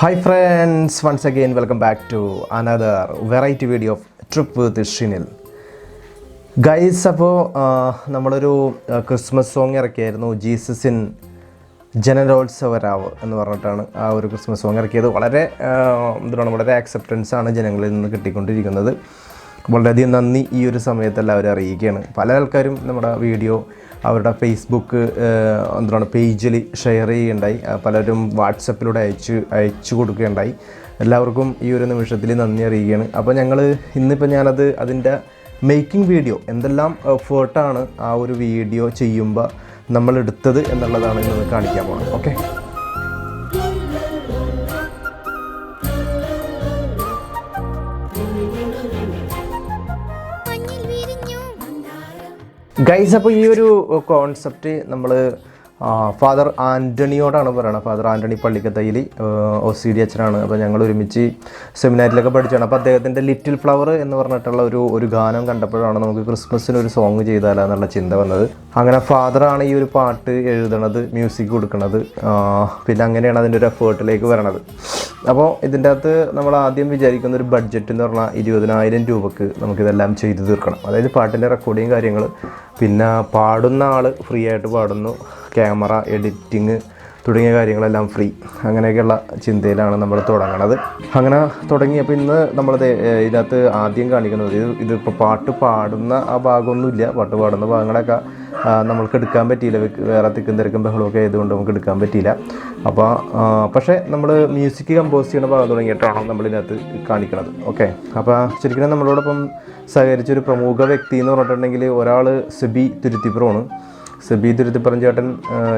Hi friends once again welcome back to another variety video of trip with Shinil guys അപ്പോൾ നമ്മളൊരു Christmas song ഇറക്കിയായിരുന്നു. Jesus in ജനരോത്സവരാവ് എന്ന് പറഞ്ഞിട്ടാണ് ആ ഒരു ക്രിസ്മസ് സോങ് ഇറക്കിയത്. വളരെ എന്താണ് വളരെ ആക്സെപ്റ്റൻസ് ആണ് ജനങ്ങളിൽ നിന്ന് കിട്ടിക്കൊണ്ടിരിക്കുന്നത്. വളരെയധികം നന്ദി ഈ ഒരു സമയത്ത് എല്ലാവരും അറിയിക്കുകയാണ്. പല ആൾക്കാരും നമ്മുടെ വീഡിയോ അവരുടെ ഫേസ്ബുക്ക് എന്താണ് പേജിൽ ഷെയർ ചെയ്യുകയുണ്ടായി. പലരും വാട്സപ്പിലൂടെ അയച്ച് അയച്ചു കൊടുക്കുകയുണ്ടായി. എല്ലാവർക്കും ഈ ഒരു നിമിഷത്തിൽ നന്ദി അറിയിക്കുകയാണ്. അപ്പോൾ ഞങ്ങൾ ഇന്നിപ്പോൾ ഞാനത് അതിന്റെ മേക്കിംഗ് വീഡിയോ എന്തെല്ലാം എഫേർട്ടാണ് ആ ഒരു വീഡിയോ ചെയ്യുമ്പോൾ നമ്മൾ എടുത്തത് എന്നുള്ളതാണ് ഇന്ന് കാണിക്കാൻ പോകുന്നത് ഓക്കെ ഗൈസ് അപ്പോൾ ഈ ഒരു കോൺസെപ്റ്റ് നമ്മൾ ഫാദർ ആന്റണിയോടാണ് പറയുന്നത് ഫാദർ ആന്റണി പള്ളിക്കത്തയിൽ ഒ സി ഡി അച്ഛനാണ്. അപ്പോൾ ഞങ്ങൾ ഒരുമിച്ച് സെമിനാരിലൊക്കെ പഠിച്ചാണ്. അപ്പോൾ അദ്ദേഹത്തിന്റെ ലിറ്റിൽ ഫ്ലവർ എന്ന് പറഞ്ഞിട്ടുള്ള ഒരു ഒരു ഗാനം കണ്ടപ്പോഴാണ് നമുക്ക് ക്രിസ്മസിന് ഒരു സോങ് ചെയ്താലോ എന്നുള്ള ചിന്ത വന്നത്. അങ്ങനെ ഫാദറാണ് ഈ ഒരു പാട്ട് എഴുതണത് മ്യൂസിക് കൊടുക്കുന്നത് പിന്നെ അങ്ങനെയാണ് അതിന്റെ ഒരു എഫേർട്ടിലേക്ക് വരണത്. അപ്പോൾ ഇതിന്റെ അകത്ത് നമ്മൾ ആദ്യം വിചാരിക്കുന്ന ഒരു ബഡ്ജറ്റ് എന്ന് പറഞ്ഞാൽ ഇരുപതിനായിരം രൂപക്ക് നമുക്കിതെല്ലാം ചെയ്തു തീർക്കണം. അതായത് പാട്ടിന്റെ റെക്കോർഡിങ് കാര്യങ്ങൾ പിന്നെ പാടുന്ന ആൾ ഫ്രീ ആയിട്ട് പാടുന്നു. ക്യാമറ എഡിറ്റിങ് തുടങ്ങിയ കാര്യങ്ങളെല്ലാം ഫ്രീ അങ്ങനെയൊക്കെയുള്ള ചിന്തയിലാണ് നമ്മൾ തുടങ്ങണത്. അങ്ങനെ തുടങ്ങിയപ്പോൾ ഇന്ന് നമ്മളത് ഇതിനകത്ത് ആദ്യം കാണിക്കുന്നത് ഇത് ഇതിപ്പോൾ പാട്ട് പാടുന്ന ആ ഭാഗമൊന്നുമില്ല. പാട്ട് പാടുന്ന ഭാഗങ്ങളൊക്കെ നമ്മൾക്ക് എടുക്കാൻ പറ്റിയില്ല. വേറെ തിക്കും തിരക്കും ബഹളമൊക്കെ ആയതുകൊണ്ട് നമുക്ക് എടുക്കാൻ പറ്റിയില്ല. അപ്പോൾ പക്ഷേ നമ്മൾ മ്യൂസിക് കമ്പോസ് ചെയ്യുന്ന ഭാഗം തുടങ്ങിയിട്ടാണ് നമ്മളിതിനകത്ത് കാണിക്കുന്നത് ഓക്കെ അപ്പോൾ ശരിക്കും നമ്മളോടൊപ്പം സഹകരിച്ചൊരു പ്രമുഖ വ്യക്തി എന്ന് പറഞ്ഞിട്ടുണ്ടെങ്കിൽ ഒരാൾ സെബി തുരുത്തിപ്പുറമാണ്. സെബി തുരുത്തിപ്പുറം ചേട്ടൻ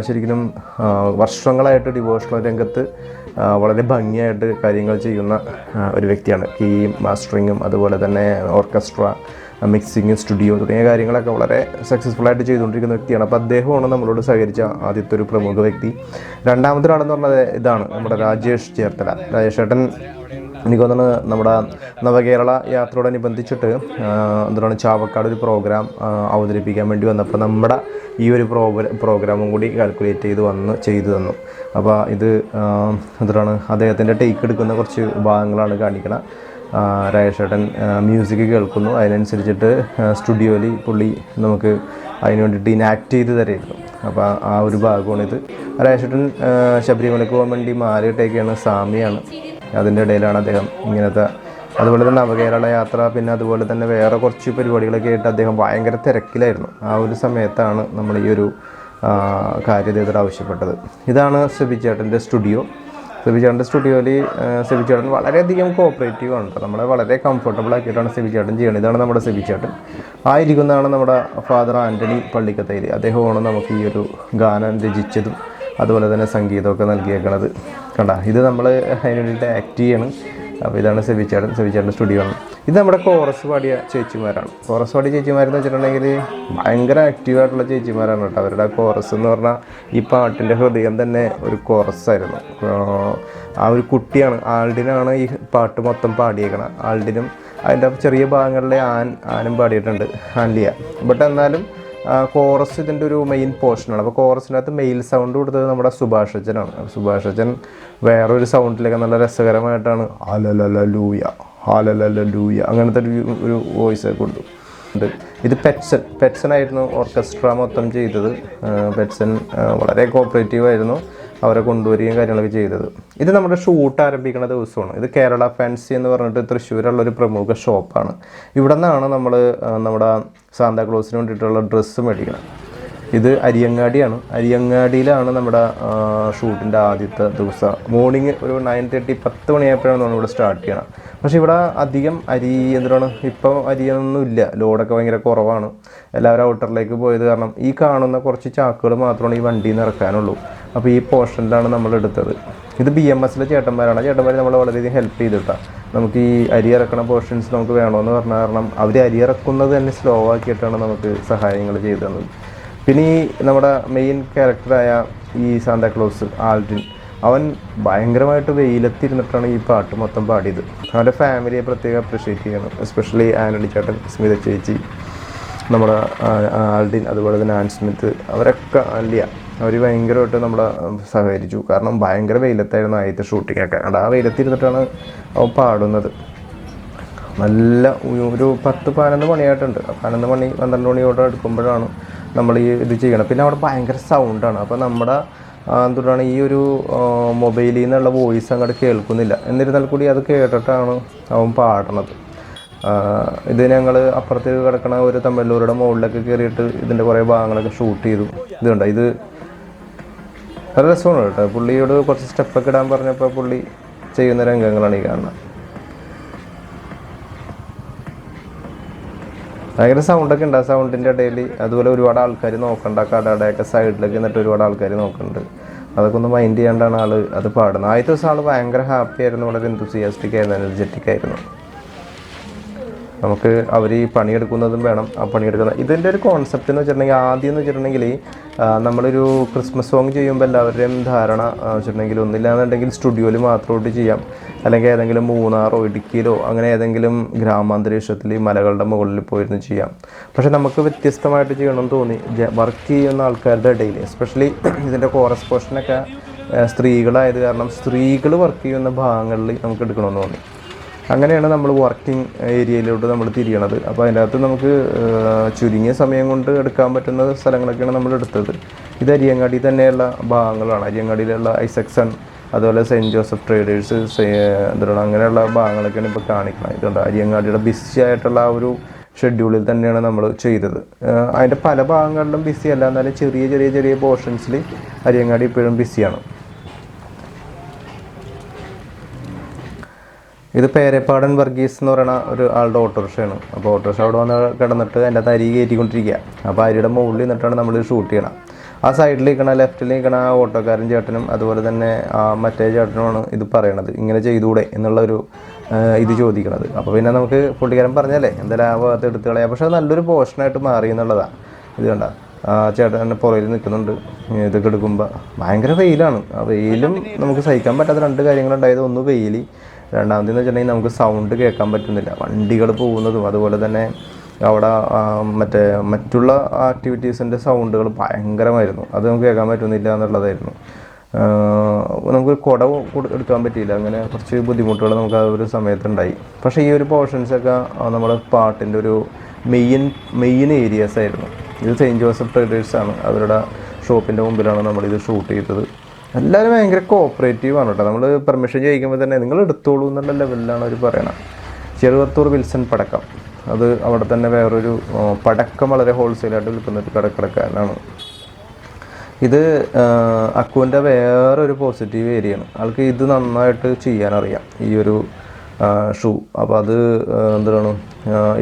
ശരിക്കും വർഷങ്ങളായിട്ട് ഡിവോഷണൽ രംഗത്ത് വളരെ ഭംഗിയായിട്ട് കാര്യങ്ങൾ ചെയ്യുന്ന ഒരു വ്യക്തിയാണ്. കീ മാസ്റ്ററിങ്ങും അതുപോലെ തന്നെ ഓർക്കസ്ട്ര മിക്സിങ് സ്റ്റുഡിയോ തുടങ്ങിയ കാര്യങ്ങളൊക്കെ വളരെ സക്സസ്ഫുൾ ആയിട്ട് ചെയ്തുകൊണ്ടിരിക്കുന്ന വ്യക്തിയാണ്. അപ്പോൾ അദ്ദേഹമാണ് നമ്മളോട് സഹകരിച്ച ആദ്യത്തെ ഒരു പ്രമുഖ വ്യക്തി. രണ്ടാമത്തെ ആളെന്ന് പറഞ്ഞത് ഇതാണ് നമ്മുടെ രാജേഷ് ചേർത്തല. രാജേഷ് ചേട്ടൻ എനിക്ക് തോന്നുന്നത് നമ്മുടെ നവകേരള യാത്രയോടനുബന്ധിച്ചിട്ട് എന്താണ് ചാവക്കാട് ഒരു പ്രോഗ്രാം അവതരിപ്പിക്കാൻ വേണ്ടി വന്നപ്പോൾ നമ്മുടെ ഈ ഒരു പ്രോഗ്രാം പ്രോഗ്രാമും കൂടി കാൽക്കുലേറ്റ് ചെയ്ത് വന്ന് ചെയ്തു തന്നു. അപ്പോൾ ഇത് എന്താണ് അദ്ദേഹത്തിന്റെ ടേക്ക് എടുക്കുന്ന കുറച്ച് ഭാഗങ്ങളാണ് കാണിക്കണം. രാജേഷേട്ടൻ മ്യൂസിക് കേൾക്കുന്നു. അതിനനുസരിച്ചിട്ട് സ്റ്റുഡിയോയിൽ പുള്ളി നമുക്ക് അതിന് വേണ്ടിയിട്ട് ഇനാക്ട് ചെയ്ത് തരായിരുന്നു. അപ്പോൾ ആ ഒരു ഭാഗമാണിത്. രാജേഷേട്ടൻ ശബരിമലയ്ക്ക് പോകാൻ വേണ്ടി മാറിയിട്ടേക്കാണ് സാമിയാണ് അതിന്റെ ഇടയിലാണ് അദ്ദേഹം ഇങ്ങനത്തെ അതുപോലെ തന്നെ നവകേരള യാത്ര പിന്നെ അതുപോലെ തന്നെ വേറെ കുറച്ച് പരിപാടികളൊക്കെ ആയിട്ട് അദ്ദേഹം ഭയങ്കര തിരക്കിലായിരുന്നു. ആ ഒരു സമയത്താണ് നമ്മൾ ഈ ഒരു കാര്യതയോട് ആവശ്യപ്പെട്ടത്. ഇതാണ് സെബിച്ചേട്ടന്റെ സ്റ്റുഡിയോ. സെബിചേട്ടന്റെ സ്റ്റുഡിയോയിൽ സെബിചേട്ടൻ വളരെയധികം കോപ്പറേറ്റീവ് ആണ് കേട്ടോ. നമ്മളെ വളരെ കംഫർട്ടബിൾ ആക്കിയിട്ടാണ് സെബിചേട്ടൻ ചെയ്യുന്നത് ഇതാണ് നമ്മുടെ സെബിചേട്ടൻ. ആയിരിക്കുന്നതാണ് നമ്മുടെ ഫാദർ ആന്റണി പള്ളിക്കത്തേരി. അദ്ദേഹമാണ് നമുക്ക് ഈ ഒരു ഗാനം രചിച്ചതും അതുപോലെ തന്നെ സംഗീതമൊക്കെ നൽകിയേക്കണത്. കണ്ട ഇത് നമ്മൾ അതിന് വേണ്ടിയിട്ട് ആക്ട് ചെയ്യണം. അപ്പോൾ ഇതാണ് സെബിച്ചേട്ടൻ സെബിച്ചേട്ടൻ സ്റ്റുഡിയോ ആണ്. ഇത് നമ്മുടെ കോറസ് പാടിയ ചേച്ചിമാരാണ്. കോറസ് പാടിയ ചേച്ചിമാരെന്ന് വെച്ചിട്ടുണ്ടെങ്കിൽ ഭയങ്കര ആക്റ്റീവായിട്ടുള്ള ചേച്ചിമാരാണ് കേട്ടോ. അവരുടെ കോറസ് എന്ന് പറഞ്ഞാൽ ഈ പാട്ടിന്റെ ഹൃദയം തന്നെ ഒരു കോറസ് ആയിരുന്നു. ആ ഒരു കുട്ടിയാണ്. ആൾഡിനാണ് ഈ പാട്ട് മൊത്തം പാടിയേക്കണം. ആൾഡിനും അതിന്റെ ചെറിയ ഭാഗങ്ങളിലെ ആൻ ആനും പാടിയിട്ടുണ്ട്. ആൻലിയ. ബട്ട് എന്നാലും കോറസ് ഇതിന്റെ ഒരു മെയിൻ പോർഷനാണ് അപ്പോൾ കോറസിനകത്ത് മെയിൽ സൗണ്ട് കൊടുത്തത് നമ്മുടെ സുഭാഷ് അച്ഛനാണ്. അപ്പോൾ സുഭാഷ് അച്ഛൻ വേറൊരു സൗണ്ടിലൊക്കെ നല്ല രസകരമായിട്ടാണ് ഹാലലല ലൂയ ഹാലലല ലൂയ അങ്ങനത്തെ ഒരു ഒരു വോയിസ് കൊടുത്തു. ഇത് പെറ്റ്സൺ പെറ്റ്സൺ ആയിരുന്നു ഓർക്കസ്ട്ര മൊത്തം ചെയ്തത്. പെറ്റ്സൺ വളരെ കോപ്പറേറ്റീവ് ആയിരുന്നു. അവരെ കൊണ്ടുവരികയും കാര്യങ്ങളൊക്കെ ചെയ്തത്. ഇത് നമ്മുടെ ഷൂട്ട് ആരംഭിക്കുന്ന ദിവസമാണ്. ഇത് കേരള ഫാൻസി എന്ന് പറഞ്ഞിട്ട് തൃശ്ശൂരുള്ള ഒരു പ്രമുഖ ഷോപ്പാണ് ഇവിടെ നിന്നാണ് നമ്മൾ നമ്മുടെ സാന്താക്ലോസിന് വേണ്ടിയിട്ടുള്ള ഡ്രസ്സ് മേടിക്കണം ഇത് അരിയങ്ങാടിയാണ്. അരിയങ്ങാടിയിലാണ് നമ്മുടെ ഷൂട്ടിന്റെ ആദ്യത്തെ ദിവസം. മോർണിംഗ് ഒരു നയൻ തേർട്ടി പത്ത് മണിയായപ്പോഴാണ് നമ്മൾ ഇവിടെ സ്റ്റാർട്ട് ചെയ്യണം പക്ഷേ ഇവിടെ അധികം അരി എന്താണ് ഇപ്പോൾ അരിയൊന്നും ഇല്ല. ലോഡൊക്കെ ഭയങ്കര കുറവാണ്. എല്ലാവരും ഔട്ടറിലേക്ക് പോയത് കാരണം ഈ കാണുന്ന കുറച്ച് ചാക്കുകൾ മാത്രമാണ് ഈ വണ്ടിയിൽ നിന്ന് ഇറക്കാനുള്ളൂ. അപ്പോൾ ഈ പോർഷനിലാണ് നമ്മൾ എടുത്തത്. ഇത് ബി എം എസിലെ ചേട്ടന്മാരാണ്. ചേട്ടന്മാർ നമ്മളെ വളരെയധികം ഹെൽപ്പ് ചെയ്തിട്ടാണ് നമുക്ക് ഈ അരി ഇറക്കണ പോർഷൻസ് നമുക്ക് വേണമെന്ന് പറഞ്ഞ കാരണം അവർ അരി ഇറക്കുന്നത് തന്നെ സ്ലോ ആക്കിയിട്ടാണ് നമുക്ക് സഹായങ്ങൾ ചെയ്തു തന്നത്. പിന്നെ ഈ നമ്മുടെ മെയിൻ ക്യാരക്ടറായ ഈ സാന്താക്ലോസ് ആൽഡിൻ അവൻ ഭയങ്കരമായിട്ട് വെയിലത്തിരുന്നിട്ടാണ് ഈ പാട്ട് മൊത്തം പാടിയത്. അവന്റെ ഫാമിലിയെ പ്രത്യേകം അപ്രിഷ്യേറ്റ് ചെയ്യണം. എസ്പെഷ്യലി ആനഡി ചേട്ടൻ സ്മിത ചേച്ചി നമ്മുടെ ആൽഡിൻ അതുപോലെ തന്നെ ആൻ സ്മിത്ത് അവരൊക്കെ അല്ല അവർ ഭയങ്കരമായിട്ട് നമ്മളെ സഹകരിച്ചു. കാരണം ഭയങ്കര വെയിലത്തായിരുന്നു ആദ്യത്തെ ഷൂട്ടിങ്ങൊക്കെ അത് ആ വെയിലത്തിരുന്നിട്ടാണ് അവൻ പാടുന്നത്. നല്ല ഒരു- പത്ത് പതിനൊന്ന് മണിയായിട്ടുണ്ട്. പതിനൊന്ന് മണി പന്ത്രണ്ട് മണിയോടെ എടുക്കുമ്പോഴാണ് നമ്മൾ ഈ ഇത് ചെയ്യണം പിന്നെ അവിടെ ഭയങ്കര സൗണ്ടാണ് അപ്പോൾ നമ്മുടെ എന്തുകൊണ്ടാണ് ഈ ഒരു മൊബൈലിൽ നിന്നുള്ള വോയിസ് അങ്ങോട്ട് കേൾക്കുന്നില്ല. എന്നിരുന്നാൽ കൂടി അത് കേട്ടിട്ടാണ് അവൻ പാടണത് ഇത് ഞങ്ങൾ അപ്പുറത്ത് കിടക്കണ ഒരു തമ്മിലൂരുടെ മുകളിലൊക്കെ കയറിയിട്ട് ഇതിന്റെ കുറേ ഭാഗങ്ങളൊക്കെ ഷൂട്ട് ചെയ്തു. ഇതുണ്ട്? ഇത് നല്ല രസമാണ് കേട്ടോ. പുള്ളിയോട് കുറച്ച് സ്റ്റെപ്പൊക്കെ ഇടാൻ പറഞ്ഞപ്പോൾ പുള്ളി ചെയ്യുന്ന രംഗങ്ങളാണ് ഈ കാണുന്നത്. ഭയങ്കര സൗണ്ടൊക്കെ ഉണ്ട്. ആ സൗണ്ടിന്റെ ഇടയിൽ അതുപോലെ ഒരുപാട് ആൾക്കാർ നോക്കണ്ട. കടയുടെയൊക്കെ സൈഡിലൊക്കെ നിന്നിട്ട് ഒരുപാട് ആൾക്കാർ നോക്കുന്നുണ്ട്. അതൊക്കെ ഒന്ന് മൈൻഡ് ചെയ്യാണ്ടാണ് ആൾ അത് പാടുന്നത്. ആദ്യത്തെ ദിവസം ആൾ ഭയങ്കര ഹാപ്പി ആയിരുന്നു. വളരെ എന്തൂസിയാസ്റ്റിക് ആയിരുന്നു എനർജറ്റിക് ആയിരുന്നു. നമുക്ക് അവർ ഈ പണിയെടുക്കുന്നതും വേണം ആ പണിയെടുക്കുന്ന ഇതിന്റെ ഒരു കോൺസെപ്റ്റ് എന്ന് വെച്ചിട്ടുണ്ടെങ്കിൽ ആദ്യം എന്ന് വെച്ചിട്ടുണ്ടെങ്കിൽ നമ്മളൊരു ക്രിസ്മസ് സോങ് ചെയ്യുമ്പോൾ എല്ലാവരുടെയും ധാരണ വെച്ചിട്ടുണ്ടെങ്കിൽ ഒന്നില്ലാന്നുണ്ടെങ്കിൽ സ്റ്റുഡിയോയിൽ മാത്രമായിട്ട് ചെയ്യാം. അല്ലെങ്കിൽ ഏതെങ്കിലും മൂന്നാറോ ഇടുക്കിയിലോ അങ്ങനെ ഏതെങ്കിലും ഗ്രാമാന്തരീക്ഷത്തിൽ മലകളുടെ മുകളിൽ പോയിരുന്ന് ചെയ്യാം. പക്ഷേ നമുക്ക് വ്യത്യസ്തമായിട്ട് ചെയ്യണമെന്ന് തോന്നി. വർക്ക് ചെയ്യുന്ന ആൾക്കാരുടെ ഇടയിൽ എസ്പെഷ്യലി ഇതിന്റെ കോറസ് പോർഷനൊക്കെ സ്ത്രീകളായത് കാരണം സ്ത്രീകൾ വർക്ക് ചെയ്യുന്ന ഭാഗങ്ങളിൽ നമുക്ക് എടുക്കണമെന്ന് തോന്നി. അങ്ങനെയാണ് നമ്മൾ വർക്കിംഗ് ഏരിയയിലോട്ട് നമ്മൾ തിരിയണത്. അപ്പോൾ അതിന്റെ അകത്ത് നമുക്ക് ചുരുങ്ങിയ സമയം കൊണ്ട് എടുക്കാൻ പറ്റുന്ന സ്ഥലങ്ങളൊക്കെയാണ് നമ്മൾ എടുത്തത്. ഇത് അരിയങ്ങാടി തന്നെയുള്ള ഭാഗങ്ങളാണ്. അരിയങ്ങാടിയിലുള്ള ഐസക്സൺ അതുപോലെ സെന്റ് ജോസഫ് ട്രേഡേഴ്സ് എന്താണ് അങ്ങനെയുള്ള ഭാഗങ്ങളൊക്കെയാണ് ഇപ്പോൾ കാണിക്കുന്നത്. ഇതുകൊണ്ട് അരിയങ്ങാടിയുടെ ബിസി ആയിട്ടുള്ള ആ ഒരു ഷെഡ്യൂളിൽ തന്നെയാണ് നമ്മൾ ചെയ്തത്. അതിന്റെ പല ഭാഗങ്ങളിലും ബിസി അല്ല. എന്നാലും ചെറിയ ചെറിയ ചെറിയ പോർഷൻസിൽ അരിയങ്ങാടി ഇപ്പോഴും ബിസിയാണ് ഇത് പേരെപ്പാടൻ വർഗീസ് എന്ന് പറയുന്ന ഒരു ആളുടെ ഓട്ടോറിക്ഷയാണ്. അപ്പോൾ ഓട്ടോറിക്ഷ അവിടെ വന്ന് കിടന്നിട്ട് അതിന്റെ അരി കയറ്റിക്കൊണ്ടിരിക്കുക. അപ്പോൾ അരിയുടെ മുകളിൽ നിന്നിട്ടാണ് നമ്മൾ ഷൂട്ട് ചെയ്യണം ആ സൈഡിൽ നിൽക്കണ ലെഫ്റ്റിൽ നിൽക്കണ ആ ഓട്ടോക്കാരൻ ചേട്ടനും അതുപോലെ തന്നെ ആ മറ്റേ ചേട്ടനുമാണ് ഇത് പറയണത്. ഇങ്ങനെ ചെയ്തുകൂടെ എന്നുള്ള ഒരു ഇത് ചോദിക്കണത്. അപ്പോൾ പിന്നെ നമുക്ക് പുള്ളിക്കാരൻ പറഞ്ഞല്ലേ എന്തായാലും ആ ഭാഗത്ത് എടുത്ത് കളയാം. പക്ഷേ അത് നല്ലൊരു പോഷനായിട്ട് മാറി എന്നുള്ളതാണ് ഇത് കണ്ട ചേട്ടൻ പുറയിൽ നിൽക്കുന്നുണ്ട്. ഇതൊക്കെ എടുക്കുമ്പോൾ ഭയങ്കര വെയിലാണ്. ആ വെയിലും നമുക്ക് സഹിക്കാൻ പറ്റാത്ത രണ്ട് കാര്യങ്ങളുണ്ടായത്. ഒന്ന് വെയിൽ രണ്ടാമതെന്ന് വെച്ചിട്ടുണ്ടെങ്കിൽ നമുക്ക് സൗണ്ട് കേൾക്കാൻ പറ്റുന്നില്ല. വണ്ടികൾ പോകുന്നതും അതുപോലെ തന്നെ അവിടെ മറ്റേ മറ്റുള്ള ആക്ടിവിറ്റീസിന്റെ സൗണ്ടുകൾ ഭയങ്കരമായിരുന്നു. അത് നമുക്ക് കേൾക്കാൻ പറ്റുന്നില്ല എന്നുള്ളതായിരുന്നു. നമുക്ക് കുട എടുക്കാൻ പറ്റിയില്ല. അങ്ങനെ കുറച്ച് ബുദ്ധിമുട്ടുകൾ നമുക്ക് ആ ഒരു സമയത്തുണ്ടായി. പക്ഷേ ഈ ഒരു പോർഷൻസൊക്കെ നമ്മുടെ പാട്ടിന്റെ ഒരു മെയിൻ മെയിൻ ഏരിയാസ് ആയിരുന്നു. ഇത് സെയിന്റ് ജോസഫ് ട്രേഡേഴ്സാണ് അവരുടെ ഷോപ്പിന്റെ മുമ്പിലാണ് നമ്മളിത് ഷൂട്ട് ചെയ്തത്. എല്ലാവരും ഭയങ്കര കോപ്പറേറ്റീവ് ആണ് കേട്ടോ. നമ്മൾ പെർമിഷൻ ചോദിക്കുമ്പോൾ തന്നെ നിങ്ങൾ എടുത്തോളൂ എന്നുള്ള ലെവലിലാണ് അവർ പറയണത് ചെറുവത്തൂർ വിൽസൺ പടക്കം. അത് അവിടെ തന്നെ വേറൊരു പടക്കം വളരെ ഹോൾസെയിലായിട്ട് വിൽക്കുന്ന ഒരു കടക്കടക്കാരനാണ്. ഇത് അക്കുവിന്റെ വേറൊരു പോസിറ്റീവ് ഏരിയയാണ് ആൾക്ക് ഇത് നന്നായിട്ട് ചെയ്യാനറിയാം ഈ ഒരു ഷൂ അപ്പോൾ അത് എന്താണ്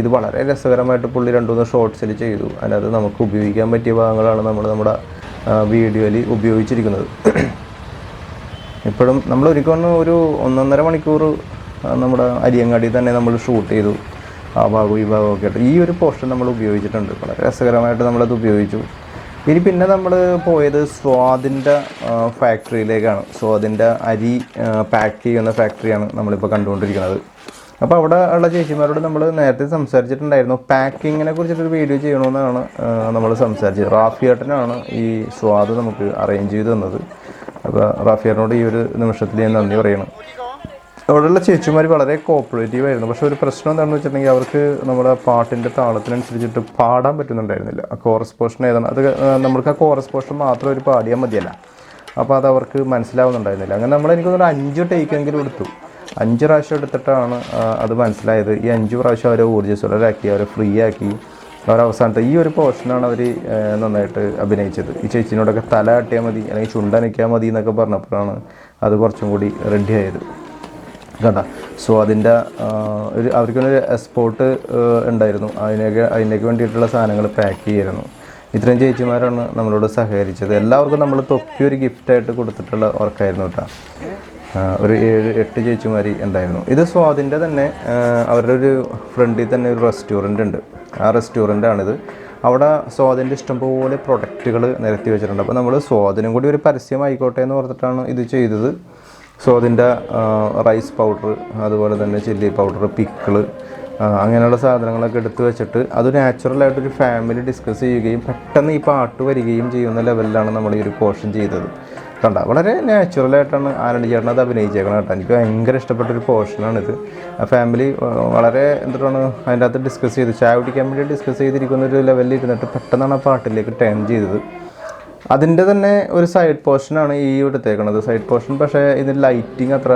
ഇത് വളരെ രസകരമായിട്ട് പുള്ളി രണ്ട് മൂന്ന് ചെയ്തു. അതിനകത്ത് നമുക്ക് ഉപയോഗിക്കാൻ പറ്റിയ ഭാഗങ്ങളാണ് നമ്മൾ നമ്മുടെ വീഡിയോയിൽ ഉപയോഗിച്ചിരിക്കുന്നത്. ഇപ്പോഴും നമ്മൾ ഒരിക്കലും ഒരു ഒന്നൊന്നര മണിക്കൂർ നമ്മുടെ അരിയങ്ങാടി തന്നെ നമ്മൾ ഷൂട്ട് ചെയ്തു. ആ ഭാഗവും ഈ ഭാഗവും ഒക്കെ ആയിട്ട് ഈ ഒരു പോർഷൻ നമ്മൾ ഉപയോഗിച്ചിട്ടുണ്ട്. വളരെ രസകരമായിട്ട് നമ്മളത് ഉപയോഗിച്ചു. ഇനി പിന്നെ നമ്മൾ പോയത് സ്വാദിന്റെ ഫാക്ടറിയിലേക്കാണ് സ്വാദിന്റെ അരി പാക്ക് ചെയ്യുന്ന ഫാക്ടറിയാണ് നമ്മളിപ്പോൾ കണ്ടുകൊണ്ടിരിക്കുന്നത്. അപ്പോൾ അവിടെ ഉള്ള ചേച്ചിമാരോട് നമ്മൾ നേരത്തെ സംസാരിച്ചിട്ടുണ്ടായിരുന്നു. പാക്കിങ്ങിനെ കുറിച്ചിട്ടൊരു വീഡിയോ ചെയ്യണമെന്നാണ് നമ്മൾ സംസാരിച്ചത്. റാഫിയേട്ടനാണ് ഈ സ്വാദ് നമുക്ക് അറേഞ്ച് ചെയ്ത് തന്നത്. അപ്പോൾ റാഫിയേട്ടനോട് ഈ ഒരു നിമിഷത്തിൽ ഞാൻ നന്ദി പറയണം. അവിടെയുള്ള ചേച്ചിമാർ വളരെ കോപ്പറേറ്റീവ് ആയിരുന്നു. പക്ഷെ ഒരു പ്രശ്നം എന്താണെന്ന് വെച്ചിട്ടുണ്ടെങ്കിൽ അവർക്ക് നമ്മുടെ പാട്ടിന്റെ താളത്തിനനുസരിച്ചിട്ട് പാടാൻ പറ്റുന്നുണ്ടായിരുന്നില്ല. കോറസ് പോർഷൻ ഏതാണ്. അത് നമ്മൾക്ക് ആ കോറസ് പോർഷൻ മാത്രം ഒരു പാടിയാൽ മതിയല്ല. അപ്പോൾ അത് അവർക്ക് മനസ്സിലാവുന്നുണ്ടായിരുന്നില്ല. അങ്ങനെ നമ്മൾ എനിക്കൊരു അഞ്ച് ടേക്കെങ്കിലും എടുത്തു. അഞ്ച് പ്രാവശ്യം എടുത്തിട്ടാണ് അത് മനസ്സിലായത്. ഈ അഞ്ച് പ്രാവശ്യം അവരെ ഊർജസ്വലരാക്കി അവരെ ഫ്രീ ആക്കി അവർ അവസാനത്തെ ഈ ഒരു പോർഷനാണ് അവർ നന്നായിട്ട് അഭിനയിച്ചത്. ഈ ചേച്ചിനോടൊക്കെ തല കട്ടിയാൽ മതി അല്ലെങ്കിൽ ചുണ്ടനയ്ക്കാൽ മതി എന്നൊക്കെ പറഞ്ഞപ്പോഴാണ് അത് കുറച്ചും കൂടി റെഡി ആയത്. കണ്ട? സോ അതിന്റെ ഒരു അവർക്കൊരു എക്സ്പോർട്ട് ഉണ്ടായിരുന്നു. അതിനൊക്കെ അതിനൊക്കെ വേണ്ടിയിട്ടുള്ള സാധനങ്ങൾ പാക്ക് ചെയ്യായിരുന്നു ഇത്രയും ചേച്ചിമാരാണ് നമ്മളോട് സഹകരിച്ചത്. എല്ലാവർക്കും നമ്മൾ തൊപ്പി ഒരു ഗിഫ്റ്റായിട്ട് കൊടുത്തിട്ടുള്ള ഉറക്കായിരുന്നു കേട്ടോ. ഒരു ഏഴ് എട്ട് ചേച്ചിമാർ ഉണ്ടായിരുന്നു. ഇത് സ്വാദിന്റെ തന്നെ അവരുടെ ഒരു ഫ്രണ്ടിൽ തന്നെ ഒരു റെസ്റ്റോറന്റ് ഉണ്ട്. ആ റെസ്റ്റോറന്റാണിത് അവിടെ സ്വാദിന്റെ ഇഷ്ടംപോലെ പ്രൊഡക്റ്റുകൾ നിരത്തി വെച്ചിട്ടുണ്ട്. അപ്പോൾ നമ്മൾ സ്വാദിനും കൂടി ഒരു പരസ്യമായിക്കോട്ടെ എന്ന് പറഞ്ഞിട്ടാണ് ഇത് ചെയ്തത്. സ്വാതിന്റെ റൈസ് പൗഡർ അതുപോലെ തന്നെ ചില്ലി പൗഡർ പിക്കിൾ അങ്ങനെയുള്ള സാധനങ്ങളൊക്കെ എടുത്തു വെച്ചിട്ട് അത് നാച്ചുറലായിട്ടൊരു ഫാമിലി ഡിസ്കസ് ചെയ്യുകയും പെട്ടെന്ന് ഈ പാട്ട് വരികയും ചെയ്യുന്ന ലെവലിലാണ് നമ്മൾ ഈ ഒരു പോർഷൻ ചെയ്തത്. കണ്ട വളരെ നാച്ചുറലായിട്ടാണ് ആരണി ചേട്ടൻ അത് അഭിനയിച്ചേക്കണം കേട്ടോ. എനിക്ക് ഭയങ്കര ഇഷ്ടപ്പെട്ട ഒരു പോർഷനാണിത് ഫാമിലി വളരെ എന്താണ് അതിന്റെ അകത്ത് ഡിസ്കസ് ചെയ്ത്. ചായ കുടിക്കാൻ വേണ്ടി ഡിസ്കസ് ചെയ്തിരിക്കുന്ന ഒരു ലെവലിൽ ഇരുന്നിട്ട് പെട്ടെന്നാണ് ആ പാട്ടിലേക്ക് ടേൺ ചെയ്തത്. അതിന്റെ തന്നെ ഒരു സൈഡ് പോർഷനാണ് ഈ എടുത്തേക്കണത്. സൈഡ് പോർഷൻ പക്ഷേ ഇതിന് ലൈറ്റിംഗ് അത്ര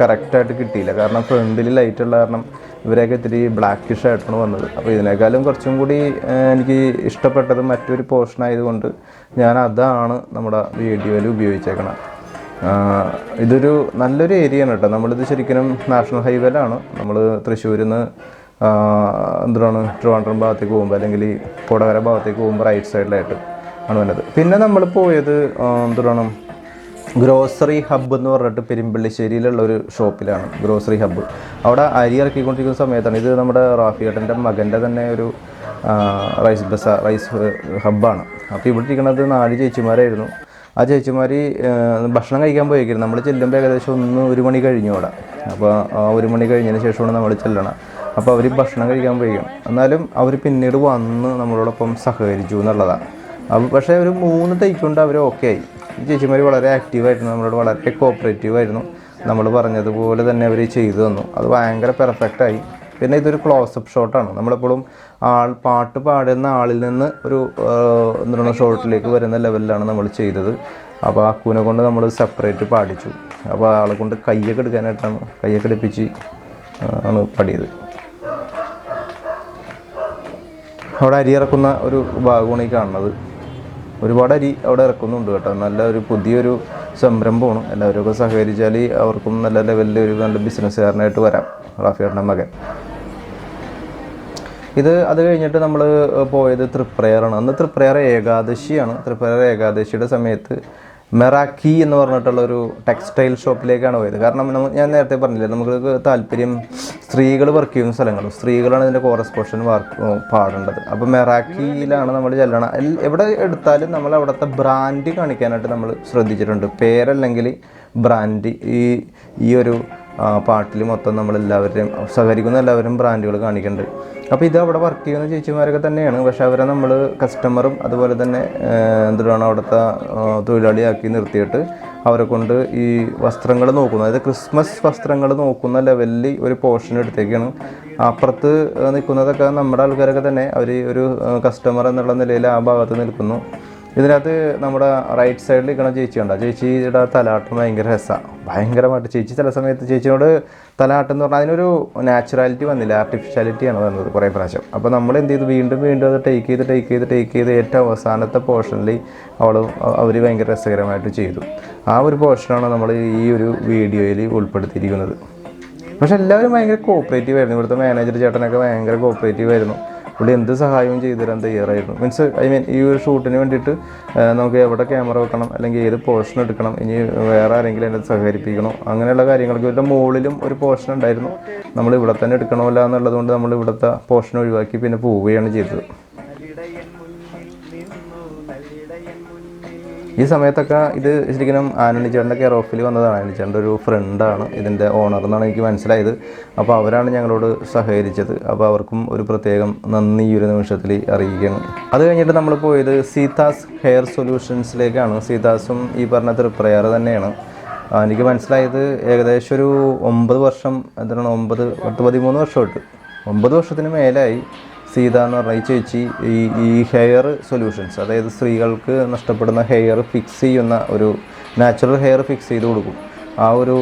കറക്റ്റായിട്ട് കിട്ടിയില്ല. കാരണം ഫ്രണ്ടിൽ ലൈറ്റ് ഉള്ള കാരണം ഇവരെയൊക്കെ ഇത്തിരി ബ്ലാക്കിഷ് ആയിട്ടാണ് വന്നത്. അപ്പോൾ ഇതിനേക്കാളും കുറച്ചും കൂടി എനിക്ക് ഇഷ്ടപ്പെട്ടത് മറ്റൊരു പോർഷൻ ആയതുകൊണ്ട് ഞാൻ അതാണ് നമ്മുടെ വീഡിയോയിൽ ഉപയോഗിച്ചേക്കണം ഇതൊരു നല്ലൊരു ഏരിയ ആണ് കേട്ടോ. നമ്മളിത് ശരിക്കും നാഷണൽ ഹൈവേയിലാണ് നമ്മൾ തൃശ്ശൂരിൽ നിന്ന് എന്താണ് ട്രിവാൻഡ്രം ഭാഗത്തേക്ക് പോകുമ്പോൾ അല്ലെങ്കിൽ കൊടകര ഭാഗത്തേക്ക് പോകുമ്പോൾ റൈറ്റ് സൈഡിലായിട്ട് ആണ് വന്നത്. പിന്നെ നമ്മൾ പോയത് എന്താണ് ഗ്രോസറി ഹബ്ബ് എന്ന് പറഞ്ഞിട്ട് പെരുമ്പള്ളിശ്ശേരിയിലുള്ള ഒരു ഷോപ്പിലാണ് ഗ്രോസറി ഹബ്ബ് അവിടെ അരി ഇറക്കിക്കൊണ്ടിരിക്കുന്ന സമയത്താണ്. ഇത് നമ്മുടെ റാഫിയേട്ടന്റെ മകന്റെ തന്നെ ഒരു റൈസ് ബസ റൈസ് ഹബ്ബാണ് അപ്പോൾ ഇവിടെ ഇരിക്കുന്നത് നാല് ചേച്ചിമാരായിരുന്നു. ആ ചേച്ചിമാർ ഭക്ഷണം കഴിക്കാൻ പോയിരിക്കും നമ്മൾ ചെല്ലുമ്പോൾ ഏകദേശം ഒന്ന് ഒരു മണി കഴിഞ്ഞു അവിടെ. അപ്പോൾ ആ ഒരു മണി കഴിഞ്ഞതിന് ശേഷമാണ് നമ്മൾ ചെല്ലണം. അപ്പോൾ അവർ ഭക്ഷണം കഴിക്കാൻ പോയിരിക്കണം എന്നാലും അവർ പിന്നീട് വന്ന് നമ്മളോടൊപ്പം സഹകരിച്ചു എന്നുള്ളതാണ്. പക്ഷേ ഒരു മൂന്ന് തൈക്കൊണ്ട് അവർ ഓക്കെ ആയി. ഈ ചേച്ചിമാർ വളരെ ആക്റ്റീവായിരുന്നു നമ്മളോട് വളരെ കോപ്പറേറ്റീവ് ആയിരുന്നു. നമ്മൾ പറഞ്ഞതുപോലെ തന്നെ അവർ ചെയ്തു തന്നു. അത് ഭയങ്കര പെർഫെക്റ്റായി പിന്നെ ഇതൊരു ക്ലോസപ്പ് ഷോട്ടാണ് നമ്മളെപ്പോഴും ആൾ പാട്ട് പാടുന്ന ആളിൽ നിന്ന് ഒരു എന്താണ് ഷോട്ടിലേക്ക് വരുന്ന ലെവലിലാണ് നമ്മൾ ചെയ്തത്. അപ്പോൾ അക്കൂനെ കൊണ്ട് നമ്മൾ സെപ്പറേറ്റ് പാടിച്ചു. അപ്പോൾ ആളെ കൊണ്ട് കയ്യൊക്കെ എടുക്കാനായിട്ടാണ് കയ്യൊക്കെ എടുപ്പിച്ച് ആണ് പാടിയത്. അവിടെ അരി ഇറക്കുന്ന ഒരു ഭാഗമാണ് ഈ കാണുന്നത്. ഒരുപാട് അരി അവിടെ ഇറക്കുന്നുണ്ട് കേട്ടോ. നല്ല ഒരു പുതിയൊരു സംരംഭമാണ്. എല്ലാവരും സഹകരിച്ചാൽ അവർക്കും നല്ല ലെവലിൽ ഒരു നല്ല ബിസിനസ്സുകാരനായിട്ട് വരാം. റാഫിയേട്ടന്റെ മകൻ. ഇത് അത് കഴിഞ്ഞിട്ട് നമ്മൾ പോയത് തൃപ്രയറാണ്. അന്ന് തൃപ്രയർ ഏകാദശിയാണ്. തൃപ്രയർ ഏകാദശിയുടെ സമയത്ത് മെറാക്കി എന്ന് പറഞ്ഞിട്ടുള്ള ഒരു ടെക്സ്റ്റൈൽ ഷോപ്പിലേക്കാണ് പോയത്. കാരണം ഞാൻ നേരത്തെ പറഞ്ഞില്ലേ നമുക്ക് താല്പര്യം സ്ത്രീകൾ വർക്ക് ചെയ്യുന്ന സ്ഥലങ്ങളും സ്ത്രീകളാണ് ഇതിന്റെ കോറസ് പോർഷൻ വർക്ക് പാടേണ്ടത്. അപ്പോൾ മെറാക്കിയിലാണ് നമ്മൾ ചെല്ലണം. എവിടെ എടുത്താലും നമ്മൾ അവിടുത്തെ ബ്രാൻഡ് കാണിക്കാനായിട്ട് നമ്മൾ ശ്രദ്ധിച്ചിട്ടുണ്ട്. പേരല്ലെങ്കിൽ ബ്രാൻഡ് ഈ ഈ ഒരു പാട്ടിൽ മൊത്തം നമ്മളെല്ലാവരും സഹകരിക്കുന്ന എല്ലാവരും ബ്രാൻഡുകൾ കാണിക്കുന്നുണ്ട് അപ്പോൾ ഇത് അവിടെ വർക്ക് ചെയ്യുന്ന ചേച്ചിമാരൊക്കെ തന്നെയാണ്. പക്ഷേ അവരെ നമ്മൾ കസ്റ്റമറും അതുപോലെ തന്നെ എന്തുവാണ് അവിടുത്തെ തൊഴിലാളിയാക്കി നിർത്തിയിട്ട് അവരെ കൊണ്ട് ഈ വസ്ത്രങ്ങൾ നോക്കുന്നു. അതായത് ക്രിസ്മസ് വസ്ത്രങ്ങൾ നോക്കുന്ന ലെവലിൽ ഒരു പോർഷൻ എടുത്തേക്കാണ്. അപ്പുറത്ത് നിൽക്കുന്നതൊക്കെ നമ്മുടെ ആൾക്കാരൊക്കെ തന്നെ അവർ ഒരു കസ്റ്റമർ എന്നുള്ള നിലയിൽ ആ ഭാഗത്ത് നിൽക്കുന്നു. ഇതിനകത്ത് നമ്മുടെ റൈറ്റ് സൈഡിൽ നിൽക്കണ ചേച്ചി ഉണ്ടോ ചേച്ചിയുടെ തലാട്ടം ഭയങ്കര രസമാണ് ഭയങ്കരമായിട്ട് ചേച്ചി ചില സമയത്ത് ചേച്ചിയോട് തലാട്ടം എന്ന് പറഞ്ഞാൽ അതിനൊരു നാച്ചുറാലിറ്റി വന്നില്ല ആർട്ടിഫിഷ്യാലിറ്റിയാണ് വന്നത് കുറേ പ്രാവശ്യം. അപ്പോൾ നമ്മൾ എന്ത് ചെയ്തു? വീണ്ടും വീണ്ടും അത് ടേക്ക് ചെയ്ത് ടേക്ക് ചെയ്ത് ടേക്ക് ചെയ്ത് ഏറ്റവും അവസാനത്തെ പോർഷനിൽ അവൾ അവർ ഭയങ്കര രസകരമായിട്ട് ചെയ്തു. ആ ഒരു പോർഷനാണ് നമ്മൾ ഈ ഒരു വീഡിയോയിൽ ഉൾപ്പെടുത്തിയിരിക്കുന്നത്. പക്ഷെ എല്ലാവരും ഭയങ്കര കോപ്പറേറ്റീവ് ആയിരുന്നു. ഇവിടുത്തെ മാനേജർ ചേട്ടനൊക്കെ ഭയങ്കര കോപ്പറേറ്റീവ് ആയിരുന്നു. പുള്ളി എന്ത് സഹായവും ചെയ്തു തരാൻ തയ്യാറായിരുന്നു. മീൻസ് ഐ മീൻ ഈ ഒരു ഷൂട്ടിന് വേണ്ടിയിട്ട് നമുക്ക് എവിടെ ക്യാമറ വെക്കണം അല്ലെങ്കിൽ ഏത് പോർഷൻ എടുക്കണം ഇനി വേറെ ആരെങ്കിലും എന്നെ സഹകരിപ്പിക്കണോ അങ്ങനെയുള്ള കാര്യങ്ങൾക്ക് ഇവരുടെ മുകളിലും ഒരു പോർഷൻ ഉണ്ടായിരുന്നു. നമ്മൾ ഇവിടെ തന്നെ എടുക്കണമല്ല എന്നുള്ളത് കൊണ്ട് നമ്മൾ ഇവിടുത്തെ പോർഷൻ ഒഴിവാക്കി പിന്നെ പോവുകയാണ് ചെയ്തത്. ഈ സമയത്തൊക്കെ ഇത് ശരിക്കും ആനണി ചേട്ടന്റെ കെയർ ഓഫിൽ വന്നതാണ്. ആനണി ചേട്ടന്റെ ഒരു ഫ്രണ്ടാണ് ഇതിന്റെ ഓണർ എന്നാണ് എനിക്ക് മനസ്സിലായത്. അപ്പോൾ അവരാണ് ഞങ്ങളോട് സഹകരിച്ചത്. അപ്പോൾ അവർക്കും ഒരു പ്രത്യേകം നന്ദി ഈ ഒരു നിമിഷത്തിൽ അറിയിക്കുകയാണ്. അത് കഴിഞ്ഞിട്ട് നമ്മൾ പോയത് സീതാസ് ഹെയർ സൊല്യൂഷൻസിലേക്കാണ്. സീതാസും ഈ പറഞ്ഞ തൃപ്രയർ തന്നെയാണ്. എനിക്ക് മനസ്സിലായത് ഏകദേശം ഒരു ഒമ്പത് വർഷം എന്താണ് ഒമ്പത് പത്ത് പതിമൂന്ന് വർഷമായിട്ട്. ഒമ്പത് വർഷത്തിന് മേലായി. സീത എന്ന് പറഞ്ഞ ഈ ചേച്ചി ഈ ഈ ഹെയർ സൊല്യൂഷൻസ് അതായത് സ്ത്രീകൾക്ക് നഷ്ടപ്പെടുന്ന ഹെയർ ഫിക്സ് ചെയ്യുന്ന ഒരു നാച്ചുറൽ ഹെയർ ഫിക്സ് ചെയ്ത് കൊടുക്കും. ആ ഒരു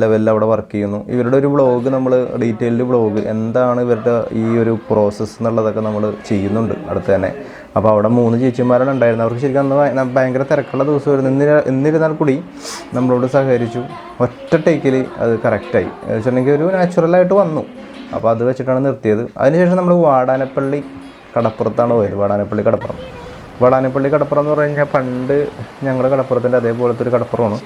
ലെവലിൽ അവിടെ വർക്ക് ചെയ്യുന്നു. ഇവരുടെ ഒരു ബ്ലോഗ് നമ്മൾ ഡീറ്റെയിൽഡ് ബ്ലോഗ് എന്താണ് ഇവരുടെ ഈ ഒരു പ്രോസസ്സ് എന്നുള്ളതൊക്കെ നമ്മൾ ചെയ്യുന്നുണ്ട് അടുത്ത് തന്നെ. അപ്പോൾ അവിടെ മൂന്ന് ചേച്ചിമാരാണ് ഉണ്ടായിരുന്നത്. അവർക്ക് ശരിക്കും അന്ന് ഭയങ്കര തിരക്കുള്ള ദിവസമായിരുന്നു. എന്നിര എന്നിരുന്നാൽ കൂടി നമ്മളോട് സഹകരിച്ചു. ഒറ്റ ടേക്കിൽ അത് കറക്റ്റായി വെച്ചിട്ടുണ്ടെങ്കിൽ ഒരു നാച്ചുറലായിട്ട് വന്നു. അപ്പോൾ അത് വെച്ചിട്ടാണ് നിർത്തിയത്. അതിനുശേഷം നമ്മൾ വാടാനപ്പള്ളി കടപ്പുറത്താണ് പോയത്. വാടാനപ്പള്ളി കടപ്പുറം. വാടാനപ്പള്ളി കടപ്പുറം എന്ന് പറഞ്ഞു കഴിഞ്ഞാൽ പണ്ട് ഞങ്ങളുടെ കടപ്പുറത്തിന്റെ അതേപോലത്തെ ഒരു കടപ്പുറമാണ്.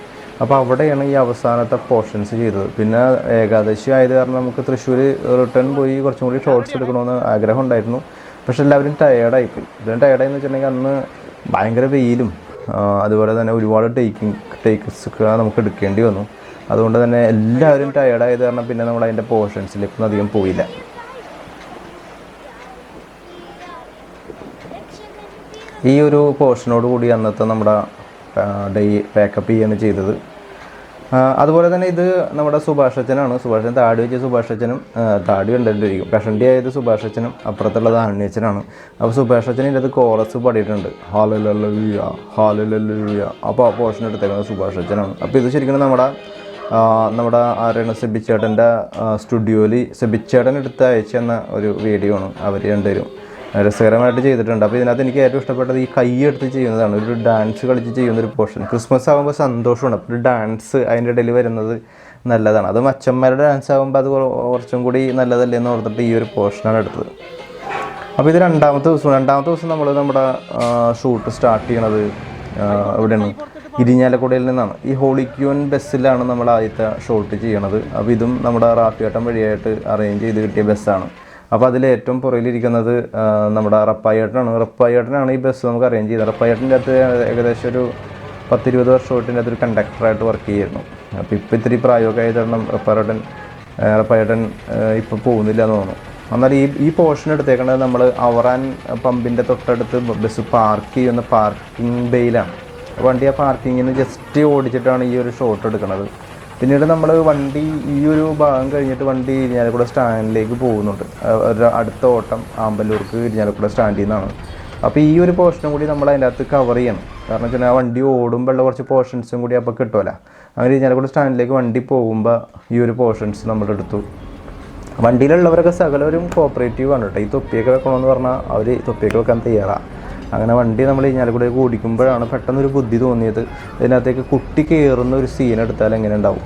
അപ്പോൾ അവിടെയാണ് ഈ അവസാനത്തെ പോർഷൻസ് ചെയ്തത്. പിന്നെ ഏകാദശി ആയത് കാരണം നമുക്ക് തൃശ്ശൂർ റിട്ടേൺ പോയി കുറച്ചും കൂടി ഷോർട്സ് എടുക്കണമെന്ന് ആഗ്രഹം ഉണ്ടായിരുന്നു. പക്ഷെ എല്ലാവരും ടയേർഡായിപ്പോയി ഇതിന് ടയേർഡായെന്ന് വെച്ചിട്ടുണ്ടെങ്കിൽ അന്ന് ഭയങ്കര വെയിലും അതുപോലെ തന്നെ ഒരുപാട് ടേക്കിംഗ് ടേക്സ് ഒക്കെ നമുക്ക് എടുക്കേണ്ടി വന്നു. അതുകൊണ്ട് തന്നെ എല്ലാവരും ടയേർഡായത് കാരണം പിന്നെ നമ്മൾ അതിന്റെ പോർഷൻസിലേക്കൊന്നും അധികം പോയില്ല. ഈ ഒരു പോർഷനോട് കൂടി അന്നത്തെ നമ്മുടെ ഡേ പാക്കപ്പ് ചെയ്യാണ് ചെയ്തത്. അതുപോലെ തന്നെ ഇത് നമ്മുടെ സുഭാഷച്ചനാണ് സുഭാഷൻ താടി വെച്ച സുഭാഷച്ചനും താടി ഉണ്ടായിരിക്കും കഷണ്ടി ആയത് സുഭാഷച്ചനും അപ്പുറത്തുള്ളത് അച്ഛനാണ്. അപ്പോൾ സുഭാഷച്ചൻ ഇതിന്റെ അത് കോറസ് പാടിയിട്ടുണ്ട്. ഹാലലല്ലൂയ ഹാലലല്ലൂയ അപ്പോൾ ആ പോർഷൻ എടുത്തേക്കുന്നത് സുഭാഷച്ചനാണ് അപ്പോൾ ഇത് ശരിക്കും നമ്മുടെ നമ്മുടെ ആരാണ് സെബിച്ചേട്ടന്റെ സ്റ്റുഡിയോയിൽ സെബിച്ചേട്ടൻ എടുത്ത് അയച്ചെന്ന ഒരു വീഡിയോ ആണ് അവർ രണ്ടുപേരും രസകരമായിട്ട് ചെയ്തിട്ടുണ്ട്. അപ്പോൾ ഇതിനകത്ത് എനിക്ക് ഏറ്റവും ഇഷ്ടപ്പെട്ടത് ഈ കൈ എടുത്ത് ചെയ്യുന്നതാണ്. ഒരു ഡാൻസ് കളിച്ച് ചെയ്യുന്ന ഒരു പോർഷൻ ക്രിസ്മസ് ആകുമ്പോൾ സന്തോഷമാണ്. അപ്പോൾ ഒരു ഡാൻസ് അതിന്റെ ഇടയിൽ വരുന്നത് നല്ലതാണ്. അത് അച്ഛന്മാരുടെ ഡാൻസ് ആകുമ്പോൾ അത് കുറച്ചും കൂടി നല്ലതല്ലേ എന്ന് ഓർത്തിട്ട് ഈ ഒരു പോർഷനാണ് എടുത്തത്. അപ്പോൾ ഇത് രണ്ടാമത്തെ ദിവസം രണ്ടാമത്തെ ദിവസം നമ്മൾ നമ്മുടെ ഷൂട്ട് സ്റ്റാർട്ട് ചെയ്യണത് എവിടെയാണ്? ഇരിഞ്ഞാലക്കുടയിൽ നിന്നാണ്. ഈ ഹോളിക്യൂൻ ബസ്സിലാണ് നമ്മൾ ആദ്യത്തെ ഷോട്ട് ചെയ്യണത്. അപ്പോൾ ഇതും നമ്മുടെ റാപ്പിയാട്ടം വഴിയായിട്ട് അറേഞ്ച് ചെയ്ത് കിട്ടിയ ബസ്സാണ്. അപ്പോൾ അതിൽ ഏറ്റവും പുറകിലിരിക്കുന്നത് ആ, നമ്മുടെ റപ്പായേട്ടനാണ്. റപ്പായേട്ടനാണ് ഈ ബസ് നമുക്ക് അറേഞ്ച് ചെയ്തത് റപ്പായേട്ടന്റെ അകത്ത് ഏകദേശം ഒരു പത്തിരുപത് വർഷമായിട്ട് അതൊരു കണ്ടക്ടറായിട്ട് വർക്ക് ചെയ്യുന്നു അപ്പോൾ ഇപ്പോൾ ഇത്തിരി പ്രായമൊക്കെ ആയത് കാരണം റപ്പായേട്ടൻ. റപ്പായേട്ടൻ ഇപ്പോൾ പോകുന്നില്ല എന്ന് തോന്നുന്നു. എന്നാൽ ഈ ഈ പോർഷൻ എടുത്തേക്കുന്നത് നമ്മൾ അവറാൻ പമ്പിന്റെ തൊട്ടടുത്ത് ബസ് പാർക്ക് ചെയ്യുന്ന പാർക്കിംഗ് ബേയിലാണ് വണ്ടി ആ പാർക്കിങ്ങിൽ നിന്ന് ജസ്റ്റ് ഓടിച്ചിട്ടാണ് ഈ ഒരു ഷോട്ട് എടുക്കുന്നത് പിന്നീട് നമ്മൾ വണ്ടി ഈ ഒരു ഭാഗം കഴിഞ്ഞിട്ട് വണ്ടി ഇരിഞ്ഞാലക്കുട സ്റ്റാൻഡിലേക്ക് പോകുന്നുണ്ട്. അടുത്ത ഓട്ടം ആമ്പല്ലൂർക്ക് ഇരിഞ്ഞാലക്കുട സ്റ്റാൻഡിൽ നിന്നാണ് അപ്പോൾ ഈ ഒരു പോർഷനും കൂടി നമ്മൾ അതിന്റെ അകത്ത് കവർ ചെയ്യണം. കാരണം വെച്ചാൽ ആ വണ്ടി ഓടുമ്പോഴുള്ള കുറച്ച് പോർഷൻസും കൂടി അപ്പോൾ കിട്ടുമല്ലോ അങ്ങനെ ഇരിഞ്ഞാലക്കുട സ്റ്റാൻഡിലേക്ക് വണ്ടി പോകുമ്പോൾ ഈ ഒരു പോർഷൻസ് നമ്മൾ എടുത്തു. വണ്ടിയിലുള്ളവരൊക്കെ സകലവരും കോപ്പറേറ്റീവ് ആണ് കേട്ടോ. ഈ തൊപ്പിയൊക്കെ വെക്കണമെന്ന് പറഞ്ഞാൽ അവർ തൊപ്പിയൊക്കെ വെക്കാൻ തയ്യാറാണ് അങ്ങനെ വണ്ടി നമ്മൾ ഇഞ്ഞാലക്കൂടെ ഓടിക്കുമ്പോഴാണ് പെട്ടെന്നൊരു ബുദ്ധി തോന്നിയത്. ഇതിനകത്തേക്ക് കുട്ടി കയറുന്ന ഒരു സീൻ എടുത്താൽ എങ്ങനെ ഉണ്ടാവും?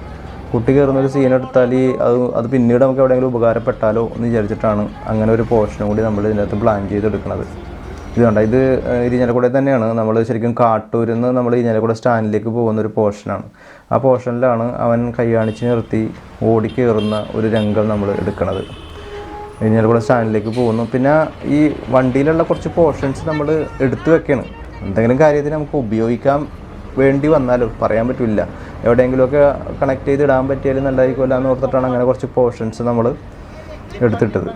കുട്ടി കയറുന്ന ഒരു സീൻ എടുത്താൽ അത് അത് പിന്നീട് നമുക്ക് എവിടെയെങ്കിലും ഉപകാരപ്പെട്ടാലോ എന്ന് വിചാരിച്ചിട്ടാണ് അങ്ങനെ ഒരു പോർഷനും കൂടി നമ്മൾ ഇതിനകത്ത് പ്ലാൻ ചെയ്തെടുക്കുന്നത് ഇത് ഇത് ഇരിഞ്ഞാലക്കുട തന്നെയാണ്. നമ്മൾ ശരിക്കും കാട്ടൂരിൽ നിന്ന് നമ്മൾ ഇരിഞ്ഞാലക്കുട സ്റ്റാൻഡിലേക്ക് പോകുന്ന ഒരു പോർഷനാണ്. ആ പോർഷനിലാണ് അവൻ കൈ കാണിച്ച് നിർത്തി ഓടി കയറുന്ന ഒരു രംഗം നമ്മൾ എടുക്കുന്നത്. ഇരിഞ്ഞാലക്കുട സ്റ്റാൻഡിലേക്ക് പോകുന്നു. പിന്നെ ഈ വണ്ടിയിലുള്ള കുറച്ച് പോർഷൻസ് നമ്മൾ എടുത്തു വെക്കണം. എന്തെങ്കിലും കാര്യത്തിന് നമുക്ക് ഉപയോഗിക്കാൻ വേണ്ടി വന്നാലോ? പറയാൻ പറ്റില്ല. എവിടെയെങ്കിലുമൊക്കെ കണക്ട് ചെയ്ത് ഇടാൻ പറ്റിയാലും നല്ലതായിരിക്കുമല്ലോ എന്ന് ഓർത്തിട്ടാണ് അങ്ങനെ കുറച്ച് പോർഷൻസ് നമ്മൾ എടുത്തിട്ടത്.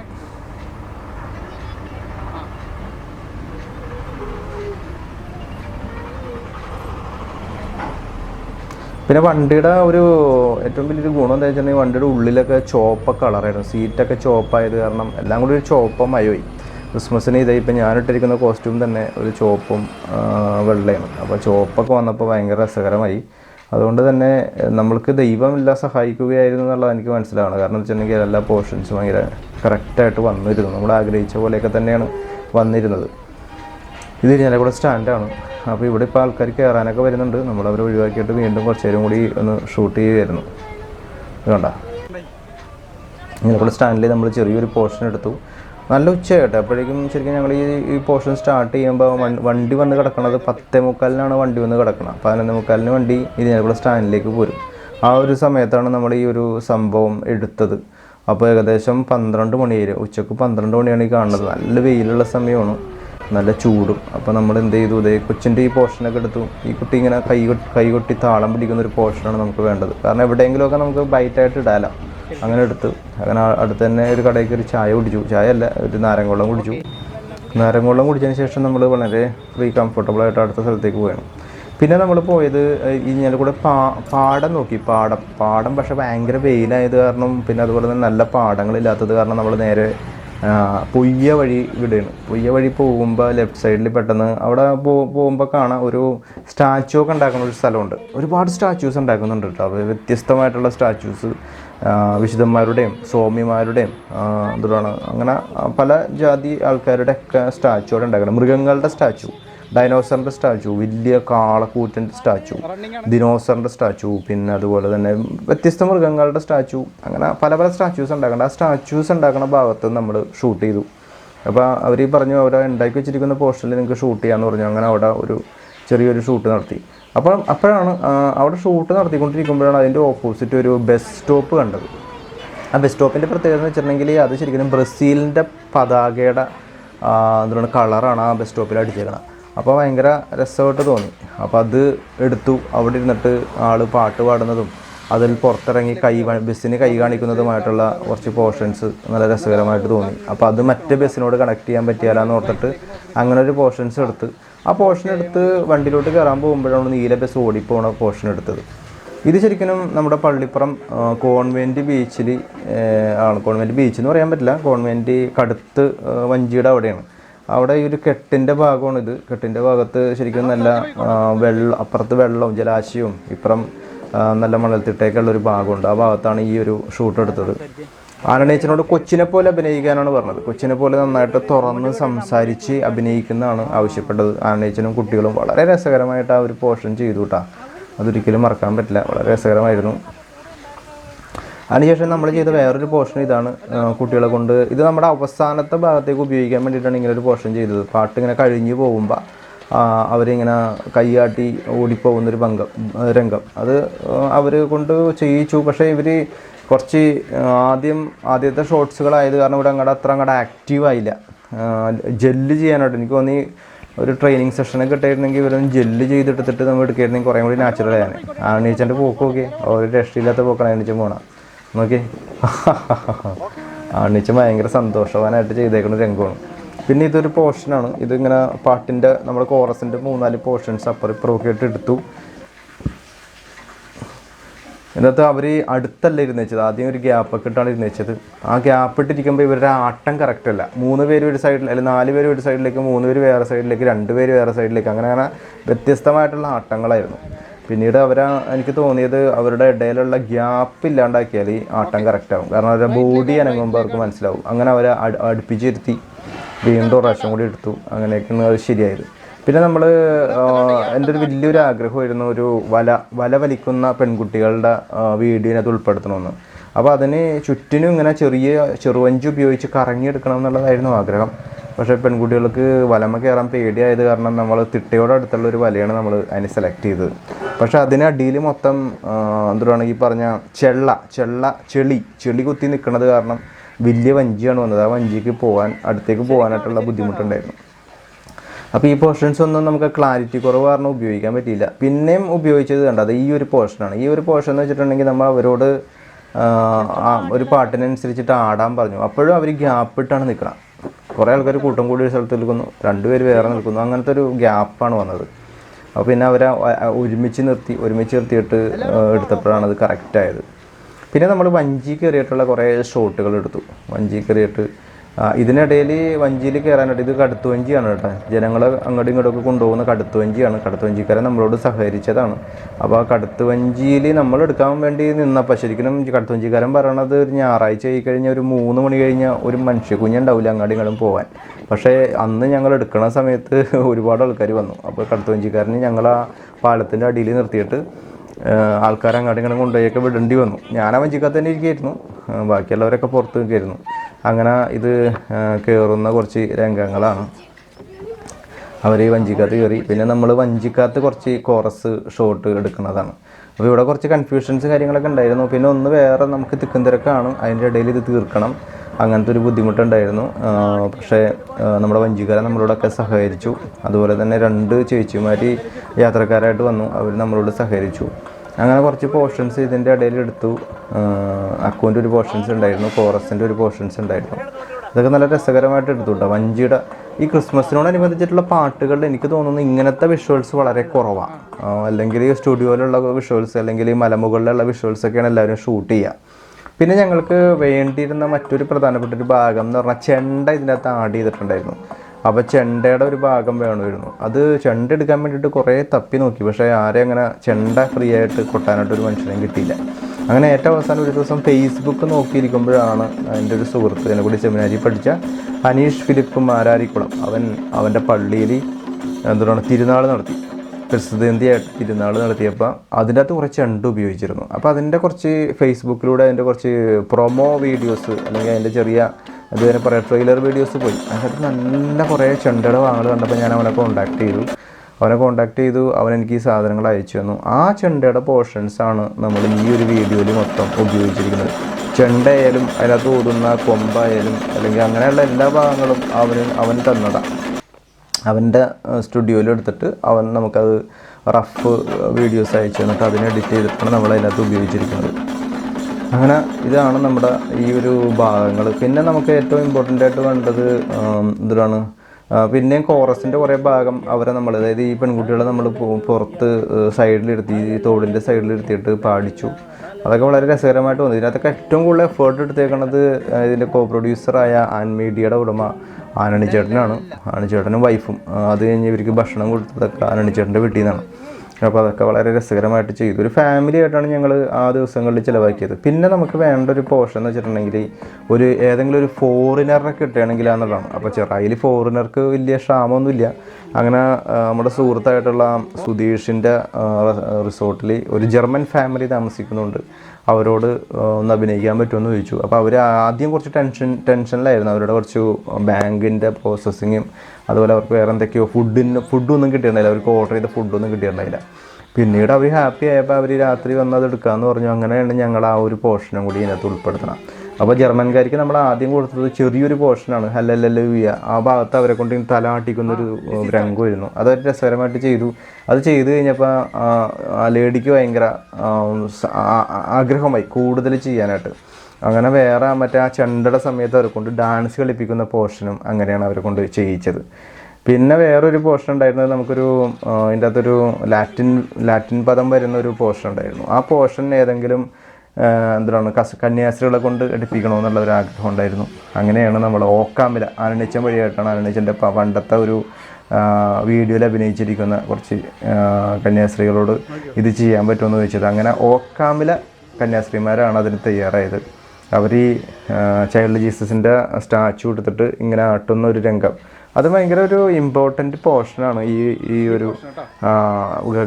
പിന്നെ വണ്ടിയുടെ ഒരു ഏറ്റവും വലിയൊരു ഗുണം എന്താ വെച്ചിട്ടുണ്ടെങ്കിൽ വണ്ടിയുടെ ഉള്ളിലൊക്കെ ചോപ്പ കളറായിരുന്നു. സീറ്റൊക്കെ ചോപ്പായത് കാരണം എല്ലാം കൂടി ഒരു ചോപ്പ മയമായി ക്രിസ്മസിന് ഇതായി. ഇപ്പം ഞാനിട്ടിരിക്കുന്ന കോസ്റ്റ്യൂം തന്നെ ഒരു ചോപ്പും വെള്ളയാണ്. അപ്പോൾ ചോപ്പൊക്കെ വന്നപ്പോൾ ഭയങ്കര രസകരമായി. അതുകൊണ്ട് തന്നെ നമ്മൾക്ക് ദൈവമില്ല സഹായിക്കുകയായിരുന്നു എന്നുള്ളത് എനിക്ക് മനസ്സിലാവണം. കാരണം വെച്ചിട്ടുണ്ടെങ്കിൽ എല്ലാ പോർഷൻസും ഭയങ്കര കറക്റ്റായിട്ട് വന്നിരുന്നു. നമ്മൾ ആഗ്രഹിച്ച പോലെയൊക്കെ തന്നെയാണ് വന്നിരുന്നത്. ഇത് ഇരിഞ്ഞാലക്കുട സ്റ്റാൻഡാണ്. അപ്പോൾ ഇവിടെ ഇപ്പോൾ ആൾക്കാർ കയറാനൊക്കെ വരുന്നുണ്ട്. നമ്മൾ അവരെ ഒഴിവാക്കിയിട്ട് വീണ്ടും കുറച്ച് നേരം കൂടി ഒന്ന് ഷൂട്ട് ചെയ്യുമായിരുന്നു കണ്ട? ഇരിഞ്ഞാലക്കുട സ്റ്റാൻഡിൽ നമ്മൾ ചെറിയൊരു പോർഷൻ എടുത്തു. നല്ല ഉച്ചയായിട്ട്. അപ്പോഴേക്കും ശരിക്കും ഞങ്ങൾ ഈ ഈ പോർഷൻ സ്റ്റാർട്ട് ചെയ്യുമ്പോൾ വണ്ടി വന്ന് കിടക്കുന്നത് പത്തേ മുക്കാലിനാണ് വണ്ടി വന്ന് കിടക്കുന്നത് പതിനൊന്ന് മുക്കാലിന് വണ്ടി ഇരിഞ്ഞാലക്കുട സ്റ്റാൻഡിലേക്ക് പോരും. ആ ഒരു സമയത്താണ് നമ്മൾ ഈ ഒരു സംഭവം എടുത്തത്. അപ്പോൾ ഏകദേശം പന്ത്രണ്ട് മണിയായി ഉച്ചയ്ക്ക് പന്ത്രണ്ട് മണിയാണ് ഈ കാണുന്നത്. നല്ല വെയിലുള്ള സമയമാണ്. നല്ല ചൂടും. അപ്പോൾ നമ്മൾ എന്ത് ചെയ്തു? ഇതേ കൊച്ചിന്റെ ഈ പോർഷനൊക്കെ എടുത്തു. ഈ കുട്ടി ഇങ്ങനെ കൈ കൈ കൊട്ടി താളം പിടിക്കുന്ന ഒരു പോർഷനാണ് നമുക്ക് വേണ്ടത്. കാരണം എവിടെയെങ്കിലുമൊക്കെ നമുക്ക് ബൈറ്റായിട്ട് ഇടാലോ. അങ്ങനെ എടുത്തു. അങ്ങനെ അടുത്ത് തന്നെ ഒരു കടയിൽ കയറി ചായ കുടിച്ചു. ചായ അല്ല ഒരു നാരങ്ങവെള്ളം കുടിച്ചു. നാരങ്ങവെള്ളം കുടിച്ചതിന് ശേഷം നമ്മൾ വളരെ ഫ്രീ കംഫർട്ടബിളായിട്ട് അടുത്ത സ്ഥലത്തേക്ക് പോയാണ് പിന്നെ നമ്മൾ പോയത് ഇങ്ങനെ കൂടെ പാ പാടം നോക്കി. പാടം പാടം പക്ഷേ ഭയങ്കര വെയിലായത് കാരണം പിന്നെ അതുപോലെ തന്നെ നല്ല പാടങ്ങളില്ലാത്തത് കാരണം നമ്മൾ നേരെ പൊയ്യ വഴി വിടുകയാണ് പൊയ്യ വഴി പോകുമ്പോൾ ലെഫ്റ്റ് സൈഡിൽ പെട്ടെന്ന് അവിടെ പോകുമ്പോൾ കാണാം ഒരു സ്റ്റാച്ചു ഒക്കെ ഉണ്ടാക്കുന്ന ഒരു സ്ഥലമുണ്ട്. ഒരുപാട് സ്റ്റാച്യൂസ് ഉണ്ടാക്കുന്നുണ്ട് കേട്ടോ അത് വ്യത്യസ്തമായിട്ടുള്ള സ്റ്റാച്യൂസ് വിശുദ്ധന്മാരുടെയും സ്വാമിമാരുടെയും എന്തുവാണ് അങ്ങനെ പല ജാതി ആൾക്കാരുടെ ഒക്കെ സ്റ്റാച്ചു അവിടെ ഉണ്ടാക്കണം. മൃഗങ്ങളുടെ സ്റ്റാച്ചു ഡൈനോസറിന്റെ സ്റ്റാച്ചു വലിയ കാളക്കൂറ്റന്റെ സ്റ്റാച്ചു ദിനോസറിന്റെ സ്റ്റാച്ചു പിന്നെ അതുപോലെ തന്നെ വ്യത്യസ്ത മൃഗങ്ങളുടെ സ്റ്റാച്ചു അങ്ങനെ പല പല സ്റ്റാച്യൂസ് ഉണ്ടാക്കണം ആ സ്റ്റാച്യൂസ് ഉണ്ടാക്കുന്ന ഭാഗത്ത് നമ്മൾ ഷൂട്ട് ചെയ്തു. അപ്പോൾ അവർ ഈ പറഞ്ഞു അവിടെ ഉണ്ടാക്കി വെച്ചിരിക്കുന്ന പോസ്റ്ററിൽ നിങ്ങൾക്ക് ഷൂട്ട് ചെയ്യാമെന്ന് പറഞ്ഞു. അങ്ങനെ അവിടെ ഒരു ചെറിയൊരു ഷൂട്ട് നടത്തി. അപ്പോൾ അപ്പോഴാണ് അവിടെ ഷൂട്ട് നടത്തിക്കൊണ്ടിരിക്കുമ്പോഴാണ് അതിന്റെ ഓപ്പോസിറ്റ് ഒരു ബസ് സ്റ്റോപ്പ് കണ്ടത്. ആ ബസ് സ്റ്റോപ്പിന്റെ പ്രത്യേകത എന്ന് വെച്ചിട്ടുണ്ടെങ്കിൽ അത് ശരിക്കും ബ്രസീലിന്റെ പതാകയുടെ എന്താണ് കളറാണ് ആ ബസ് സ്റ്റോപ്പിൽ അടിച്ചേക്കണം അപ്പോൾ ഭയങ്കര രസമായിട്ട് തോന്നി. അപ്പോൾ അത് എടുത്തു. അവിടെ ഇരുന്നിട്ട് ആൾ പാട്ട് പാടുന്നതും അതിൽ പുറത്തിറങ്ങി കൈ ബസ്സിന് കൈ കാണിക്കുന്നതുമായിട്ടുള്ള കുറച്ച് പോർഷൻസ് നല്ല രസകരമായിട്ട് തോന്നി. അപ്പോൾ അത് മറ്റേ ബസ്സിനോട് കണക്ട് ചെയ്യാൻ പറ്റിയാലെന്ന് ഓർത്തിട്ട് അങ്ങനെ ഒരു പോർഷൻസ് എടുത്ത്. ആ പോർഷൻ എടുത്ത് വണ്ടിയിലോട്ട് കയറാൻ പോകുമ്പോഴാണ് നീല ബസ് ഓടിപ്പോണ പോർഷൻ എടുത്തത്. ഇത് ശരിക്കും നമ്മുടെ പള്ളിപ്പുറം കോൺവെന്റ് ബീച്ചിൽ ആണ്. കോൺവെന്റ് ബീച്ച് എന്ന് പറയാൻ പറ്റില്ല. കോൺവെന്റ് കടുത്ത് വഞ്ചിയുടെ അവിടെയാണ്. അവിടെ ഈ ഒരു കെട്ടിന്റെ ഭാഗമാണ് ഇത്. കെട്ടിന്റെ ഭാഗത്ത് ശരിക്കും നല്ല വെള്ളം അപ്പുറത്ത് വെള്ളവും ജലാശയവും ഇപ്പുറം നല്ല മണൽത്തിട്ടേക്കുള്ള ഒരു ഭാഗമുണ്ട്. ആ ഭാഗത്താണ് ഈ ഒരു ഷൂട്ട് എടുത്തത്. ആനണേച്ചനോട് കൊച്ചിനെ പോലെ അഭിനയിക്കാനാണ് പറഞ്ഞത്. കൊച്ചിനെ പോലെ നന്നായിട്ട് തുറന്ന് സംസാരിച്ച് അഭിനയിക്കുന്നതാണ് ആവശ്യപ്പെട്ടത്. ആനണേച്ചനും കുട്ടികളും വളരെ രസകരമായിട്ട് ആ ഒരു പോർഷൻ ചെയ്തു കേട്ടാ അതൊരിക്കലും മറക്കാൻ പറ്റില്ല. വളരെ രസകരമായിരുന്നു. അതിനുശേഷം നമ്മൾ ചെയ്ത വേറൊരു പോർഷൻ ഇതാണ് കുട്ടികളെ കൊണ്ട്. ഇത് നമ്മുടെ അവസാനത്തെ ഭാഗത്തേക്ക് ഉപയോഗിക്കാൻ വേണ്ടിയിട്ടാണ് ഇങ്ങനെ ഒരു പോർഷൻ ചെയ്തത്. പാട്ട് ഇങ്ങനെ കഴിഞ്ഞു പോകുമ്പോൾ അവരിങ്ങനെ കൈയാട്ടി ഓടിപ്പോകുന്നൊരു ആ, രംഗം. അത് അവർ കൊണ്ട് ചെയ്യിച്ചു. പക്ഷേ ഇവർ കുറച്ച് ആദ്യം ആദ്യത്തെ ഷോർട്സുകളായത് കാരണം ഇവിടെ അങ്ങോട്ട് അത്ര അങ്ങോട്ട് ആക്റ്റീവ് ആയില്ല. ജെല്ല് ചെയ്യാനായിട്ട് എനിക്ക് തോന്നി ഒരു ട്രെയിനിങ് സെഷനൊക്കെ കിട്ടായിരുന്നെങ്കിൽ ഇവരൊന്ന് ജെല്ല് ചെയ്തെടുത്തിട്ട് നമ്മൾ എടുക്കുകയായിരുന്നെങ്കിൽ കുറേ കൂടി നാച്ചുറൽ ആയാണ് ആണീച്ചന്റെ പോക്ക് നോക്കി ഒരു രക്ഷയില്ലാത്ത പോക്കാണ് ആണീച്ചൻ പോണ നോക്കി അണിച്ച് ഭയങ്കര സന്തോഷവാനായിട്ട് ചെയ്തേക്കുന്ന രംഗമാണ്. പിന്നെ ഇതൊരു പോർഷനാണ്. ഇതിങ്ങനെ പാട്ടിന്റെ നമ്മുടെ കോറസിന്റെ മൂന്നാൽ പോർഷൻസ് അപ്പുറം ഇപ്പുറമൊക്കെ എടുത്തു. എന്നിട്ട് അവർ അടുത്തല്ല ഇരുന്നേച്ചത്. ആദ്യം ഒരു ഗ്യാപ്പൊക്കെ ഇട്ടാണ് ഇരുന്നേച്ചത്. ആ ഗ്യാപ്പ് ഇട്ടിരിക്കുമ്പോൾ ഇവരുടെ ആട്ടം കറക്റ്റ് അല്ല. മൂന്ന് പേര് ഒരു സൈഡിൽ അല്ലെങ്കിൽ നാല് പേര് ഒരു സൈഡിലേക്ക് മൂന്ന് പേര് വേറെ സൈഡിലേക്ക് രണ്ട് പേര് വേറെ സൈഡിലേക്ക് അങ്ങനെ അങ്ങനെ വ്യത്യസ്തമായിട്ടുള്ള ആട്ടങ്ങളായിരുന്നു. പിന്നീട് അവരാ എനിക്ക് തോന്നിയത് അവരുടെ ഇടയിലുള്ള ഗ്യാപ്പ് ഇല്ലാണ്ടാക്കിയാൽ ഈ ആട്ടം കറക്റ്റ് ആവും കാരണം അവരുടെ ബോഡി അനങ്ങുമ്പോൾ അവർക്ക് മനസ്സിലാവും. അങ്ങനെ അവരെ അട് അടുപ്പിച്ചിരുത്തി. വീണ്ടും പ്രാവശ്യം കൂടി എടുത്തു. അങ്ങനെയൊക്കെയാണ് അത് ശരിയായത്. പിന്നെ നമ്മൾ എന്റെ ഒരു വലിയൊരു ആഗ്രഹമായിരുന്നു ഒരു വല വല വലിക്കുന്ന പെൺകുട്ടികളുടെ വീഡിയോ ഇതിനകത്ത് ഉൾപ്പെടുത്തണമെന്ന്. അപ്പോൾ അതിന് ചുറ്റിനും ഇങ്ങനെ ചെറിയ ചെറുവഞ്ചി ഉപയോഗിച്ച് കറങ്ങിയെടുക്കണം എന്നുള്ളതായിരുന്നു ആഗ്രഹം. പക്ഷേ പെൺകുട്ടികൾക്ക് വലമ കയറാൻ പേടിയായത് കാരണം നമ്മൾ തിട്ടയോട് അടുത്തുള്ള ഒരു വലയാണ് നമ്മൾ അതിന് സെലക്ട് ചെയ്തത്. പക്ഷേ അതിനടിയിൽ മൊത്തം എന്തുവാണ് ഈ പറഞ്ഞ ചെള്ള ചെള്ള ചെളി ചെളി കുത്തി നിൽക്കുന്നത് കാരണം വലിയ വഞ്ചിയാണ് വന്നത്. ആ വഞ്ചിക്ക് പോകാൻ അടുത്തേക്ക് പോകാനായിട്ടുള്ള ബുദ്ധിമുട്ടുണ്ടായിരുന്നു. അപ്പോൾ ഈ പോർഷൻസ് ഒന്നും നമുക്ക് ക്ലാരിറ്റി കുറവ് കാരണം ഉപയോഗിക്കാൻ പറ്റിയില്ല. പിന്നെയും ഉപയോഗിച്ചത് കണ്ടത് ഈ ഒരു പോർഷനാണ് ഈ ഒരു പോർഷൻ എന്ന് വെച്ചിട്ടുണ്ടെങ്കിൽ നമ്മൾ അവരോട് ഒരു പാട്ടിനനുസരിച്ചിട്ട് ആടാൻ പറഞ്ഞു. അപ്പോഴും അവർ ഗ്യാപ്പ് ഇട്ടാണ് നിൽക്കണം കുറേ ആൾക്കാർ കൂട്ടം കൂടി ഒരു സ്ഥലത്ത് നിൽക്കുന്നു. രണ്ടുപേര് വേറെ നിൽക്കുന്നു. അങ്ങനത്തെ ഒരു ഗ്യാപ്പാണ് വന്നത്. അപ്പോൾ പിന്നെ അവരെ ഒരുമിച്ച് നിർത്തി ഒരുമിച്ച് നിർത്തിയിട്ട് എടുത്തപ്പോഴാണ് അത് കറക്റ്റായത് പിന്നെ നമ്മൾ വഞ്ചി കയറിയിട്ടുള്ള കുറേ ഷോട്ടുകൾ എടുത്തു. വഞ്ചി കയറിയിട്ട് ഇതിനിടയിൽ വഞ്ചിയിൽ കയറാനായിട്ട് ഇത് കടുത്തു വഞ്ചിയാണ് കേട്ടോ. ജനങ്ങളെ അങ്ങോട്ടും ഇങ്ങോട്ടൊക്കെ കൊണ്ടുപോകുന്ന കടുത്തു വഞ്ചിയാണ് കടുത്തു വഞ്ചിക്കാരൻ നമ്മളോട് സഹകരിച്ചതാണ്. അപ്പോൾ ആ കടുത്തുവഞ്ചിയിൽ നമ്മൾ എടുക്കാൻ വേണ്ടി നിന്നപ്പോൾ ശരിക്കും കടുത്തു വഞ്ചിക്കാരൻ പറയണത് ഒരു ഞായറാഴ്ച ആയി കഴിഞ്ഞാൽ ഒരു മൂന്ന് മണി കഴിഞ്ഞാൽ ഒരു മനുഷ്യ കുഞ്ഞുണ്ടാവില്ല അങ്ങോട്ടും ഇങ്ങോട്ടും പോകാൻ പക്ഷേ അന്ന് ഞങ്ങൾ എടുക്കുന്ന സമയത്ത് ഒരുപാട് ആൾക്കാർ വന്നു. അപ്പോൾ കടുത്തു വഞ്ചിക്കാരന് ഞങ്ങൾ ആ പാലത്തിന്റെ അടിയിൽ നിർത്തിയിട്ട് ആൾക്കാർ അങ്ങോട്ടും ഇങ്ങോട്ടും കൊണ്ടുപോയൊക്കെ വിടേണ്ടി വന്നു. ഞാൻ ആ വഞ്ചിക്കാത്ത തന്നെ ഇരിക്കുകയായിരുന്നു ബാക്കിയുള്ളവരൊക്കെ പുറത്ത് നിൽക്കുകയായിരുന്നു. അങ്ങനെ ഇത് കയറുന്ന കുറച്ച് രംഗങ്ങളാണ്. അവർ ഈ വഞ്ചിക്കകത്ത് കയറി പിന്നെ നമ്മൾ വഞ്ചിക്കകത്ത് കുറച്ച് കോറസ് ഷോട്ട് എടുക്കുന്നതാണ്. അപ്പോൾ ഇവിടെ കുറച്ച് കൺഫ്യൂഷൻസ് കാര്യങ്ങളൊക്കെ ഉണ്ടായിരുന്നു. പിന്നെ ഒന്ന് വേറെ നമുക്ക് തിക്കും തിരക്കാണ് അതിന്റെ ഇടയിൽ ഇത് തീർക്കണം. അങ്ങനത്തെ ഒരു ബുദ്ധിമുട്ടുണ്ടായിരുന്നു. പക്ഷേ നമ്മുടെ വഞ്ചിക്കാരൻ നമ്മളോടൊക്കെ സഹകരിച്ചു. അതുപോലെ തന്നെ രണ്ട് ചേച്ചിമാർ യാത്രക്കാരായിട്ട് വന്നു. അവർ നമ്മളോട് സഹകരിച്ചു. അങ്ങനെ കുറച്ച് പോർഷൻസ് ഇതിന്റെ ഇടയിൽ എടുത്തു. അക്കൗണ്ട് ഒരു പോർഷൻസ് ഉണ്ടായിരുന്നു കോറസിന്റെ ഒരു പോർഷൻസ് ഉണ്ടായിരുന്നു. ഇതൊക്കെ നല്ല രസകരമായിട്ട് എടുത്തു കേട്ടോ വഞ്ചിയുടെ ഈ ക്രിസ്മസിനോടനുബന്ധിച്ചിട്ടുള്ള പാട്ടുകളിൽ എനിക്ക് തോന്നുന്നു ഇങ്ങനത്തെ വിഷ്വൽസ് വളരെ കുറവാണ് അല്ലെങ്കിൽ ഈ സ്റ്റുഡിയോയിലുള്ള വിഷ്വൽസ് അല്ലെങ്കിൽ ഈ മലമുകളിലുള്ള വിഷ്വൽസൊക്കെയാണ് എല്ലാവരും ഷൂട്ട് ചെയ്യുക പിന്നെ ഞങ്ങൾക്ക് വേണ്ടിയിരുന്ന മറ്റൊരു പ്രധാനപ്പെട്ട ഒരു ഭാഗം എന്ന് പറഞ്ഞാൽ ചെണ്ട ഇതിനകത്ത് ആഡ് ചെയ്തിട്ടുണ്ടായിരുന്നു. അപ്പോൾ ചെണ്ടയുടെ ഒരു ഭാഗം വേണമായിരുന്നു. അത് ചെണ്ട എടുക്കാൻ വേണ്ടിയിട്ട് കുറേ തപ്പി നോക്കി. പക്ഷേ ആരെയും അങ്ങനെ ചെണ്ട ഫ്രീ ആയിട്ട് കൊട്ടാനായിട്ട് ഒരു മനുഷ്യനെയും കിട്ടിയില്ല. അങ്ങനെ ഏറ്റവും അവസാനം ഒരു ദിവസം ഫേസ്ബുക്ക് നോക്കിയിരിക്കുമ്പോഴാണ് എന്റെ ഒരു സുഹൃത്ത് എന്നെ കൂടി സെമിനാരി പഠിച്ച അനീഷ് ഫിലിപ്പ് മാരാരിക്കുളം അവൻ അവന്റെ പള്ളിയിൽ എന്താണ് തിരുനാൾ നടത്തി. പ്രസിദ്ധന്തിയായിട്ട് തിരുനാൾ നടത്തിയപ്പോൾ അതിന്റെ അകത്ത് കുറച്ച് ചെണ്ട ഉപയോഗിച്ചിരുന്നു. അപ്പോൾ അതിന്റെ കുറച്ച് ഫേസ്ബുക്കിലൂടെ അതിന്റെ കുറച്ച് പ്രൊമോ വീഡിയോസ് അല്ലെങ്കിൽ അതിന്റെ ചെറിയ അത് കുറേ ട്രെയിലർ വീഡിയോസ് പോയി. അതിനകത്ത് നല്ല കുറേ ചെണ്ടയുടെ വാങ്ങൽ കണ്ടപ്പോൾ ഞാൻ അവനെ കോൺടാക്ട് ചെയ്തു. അവനെ കോൺടാക്ട് ചെയ്തു. അവൻ എനിക്ക് ഈ സാധനങ്ങൾ അയച്ചു തന്നു. ആ ചെണ്ടയുടെ പോർഷൻസാണ് നമ്മൾ ഈ ഒരു വീഡിയോയിൽ മൊത്തം ഉപയോഗിച്ചിരിക്കുന്നത്. ചെണ്ടയായാലും അതിനകത്ത് ഓടുന്ന കൊമ്പായാലും അല്ലെങ്കിൽ അങ്ങനെയുള്ള എല്ലാ ഭാഗങ്ങളും അവന് അവൻ തന്നതാണ് അവന്റെ സ്റ്റുഡിയോയിൽ എടുത്തിട്ട് അവൻ നമുക്കത് റഫ് വീഡിയോസ് അയച്ചു തന്നിട്ട് അതിനെ എഡിറ്റ് ചെയ്തിട്ടാണ് നമ്മൾ അതിനകത്ത് ഉപയോഗിച്ചിരിക്കുന്നത്. അങ്ങനെ ഇതാണ് നമ്മുടെ ഈ ഒരു ഭാഗങ്ങൾ. പിന്നെ നമുക്ക് ഏറ്റവും ഇമ്പോർട്ടന്റ് ആയിട്ട് വേണ്ടത് എന്തിനാണ് പിന്നെയും കോറസിന്റെ കുറേ ഭാഗം അവരെ നമ്മൾ അതായത് ഈ പെൺകുട്ടികളെ നമ്മൾ പുറത്ത് സൈഡിലിരുത്തി ഈ തോടിന്റെ സൈഡിലിരുത്തിയിട്ട് പാടിച്ചു. അതൊക്കെ വളരെ രസകരമായിട്ട് വന്നു. ഇതിനകത്തൊക്കെ ഏറ്റവും കൂടുതൽ എഫേർട്ട് എടുത്തേക്കണത് ഇതിന്റെ കോ പ്രൊഡ്യൂസറായ ആൻ മീഡിയയുടെ ഉടമ ആനണിച്ചേട്ടനാണ്. ആനണിച്ചേട്ടനും ആനണി ചേട്ടനും വൈഫും അത് കഴിഞ്ഞ് ഇവർക്ക് ഭക്ഷണം കൊടുത്തതൊക്കെ ആനണിച്ചേട്ടന്റെ വീട്ടിൽ നിന്നാണ് അപ്പോൾ അതൊക്കെ വളരെ രസകരമായിട്ട് ചെയ്തു. ഒരു ഫാമിലി ആയിട്ടാണ് ഞങ്ങൾ ആ ദിവസങ്ങളിൽ ചിലവാക്കിയത്. പിന്നെ നമുക്ക് വേണ്ട ഒരു പോർഷൻ എന്ന് വെച്ചിട്ടുണ്ടെങ്കിൽ ഒരു ഏതെങ്കിലും ഒരു ഫോറിനറിനെ കിട്ടുകയാണെങ്കിൽ എന്നുള്ളതാണ്. അപ്പോൾ ചെറായിൽ ഫോറിനർക്ക് വലിയ ക്ഷാമമൊന്നുമില്ല. അങ്ങനെ നമ്മുടെ സുഹൃത്തായിട്ടുള്ള സുധീഷിന്റെ റിസോർട്ടിൽ ഒരു ജർമ്മൻ ഫാമിലി താമസിക്കുന്നുണ്ട്. അവരോട് ഒന്ന് അഭിനയിക്കാൻ പറ്റുമെന്ന് ചോദിച്ചു. അപ്പോൾ അവർ ആദ്യം കുറച്ച് ടെൻഷൻ ടെൻഷനിലായിരുന്നു അവരുടെ കുറച്ച് ബാങ്കിന്റെ പ്രോസസ്സിങ്ങും അതുപോലെ അവർക്ക് വേറെ എന്തൊക്കെയോ ഫുഡിന് ഫുഡൊന്നും കിട്ടിയിട്ടുണ്ടായില്ല അവർക്ക് ഓർഡർ ചെയ്ത ഫുഡൊന്നും കിട്ടിയിട്ടുണ്ടായില്ല പിന്നീട് അവർ ഹാപ്പി ആയപ്പോൾ അവർ രാത്രി വന്ന് അത് എടുക്കാമെന്ന് പറഞ്ഞു. അങ്ങനെയാണ് ഞങ്ങൾ ആ ഒരു പോർഷനും കൂടി ഇതിനകത്ത് ഉൾപ്പെടുത്തണം. അപ്പോൾ ജർമ്മൻകാർക്ക് നമ്മൾ ആദ്യം കൊടുത്തത് ചെറിയൊരു പോർഷനാണ് ഹല്ലല്ലൂയ ആ ഭാഗത്ത് അവരെ കൊണ്ട് തല ആട്ടിക്കുന്ന ഒരു ഏഹ്, രംഗമായിരുന്നു. അത് രസകരമായിട്ട് ചെയ്തു. അത് ചെയ്തു കഴിഞ്ഞപ്പോൾ ആ ലേഡിക്ക് ഭയങ്കര ആഗ്രഹമായി കൂടുതൽ ചെയ്യാനായിട്ട്. അങ്ങനെ വേറെ മറ്റേ ആ ചെണ്ടയുടെ സമയത്ത് അവരെ കൊണ്ട് ഡാൻസ് കളിപ്പിക്കുന്ന പോർഷനും അങ്ങനെയാണ് അവരെ കൊണ്ട് ചെയ്യിച്ചത്. പിന്നെ വേറൊരു പോർഷൻ ഉണ്ടായിരുന്നത് നമുക്കൊരു അതിന്റെ അകത്തൊരു ലാറ്റിൻ ലാറ്റിൻ പദം വരുന്ന ഒരു പോർഷൻ ഉണ്ടായിരുന്നു. ആ പോർഷൻ ഏതെങ്കിലും എന്താണ് കസ കന്യാസ്ത്രീകളെ കൊണ്ട് എടുപ്പിക്കണമെന്നുള്ള ഒരു ആഗ്രഹം ഉണ്ടായിരുന്നു. അങ്ങനെയാണ് നമ്മൾ ഓക്കാമില ആനണിച്ചൻ വഴിയായിട്ടാണ് ആനണിച്ചന്റെ പണ്ടത്തെ ഒരു വീഡിയോയിൽ അഭിനയിച്ചിരിക്കുന്ന കുറച്ച് കന്യാസ്ത്രീകളോട് ഇത് ചെയ്യാൻ പറ്റുമെന്ന് ചോദിച്ചത്. അങ്ങനെ ഓക്കാമില കന്യാസ്ത്രീമാരാണ് അതിന് തയ്യാറായത്. അവർ ഈ ചൈൽഡ് ജീസസിന്റെ സ്റ്റാച്ചു എടുത്തിട്ട് ഇങ്ങനെ ആട്ടുന്ന ഒരു രംഗം. അത് ഭയങ്കര ഒരു ഇമ്പോർട്ടന്റ് പോർഷനാണ് ഈ ഈ ഒരു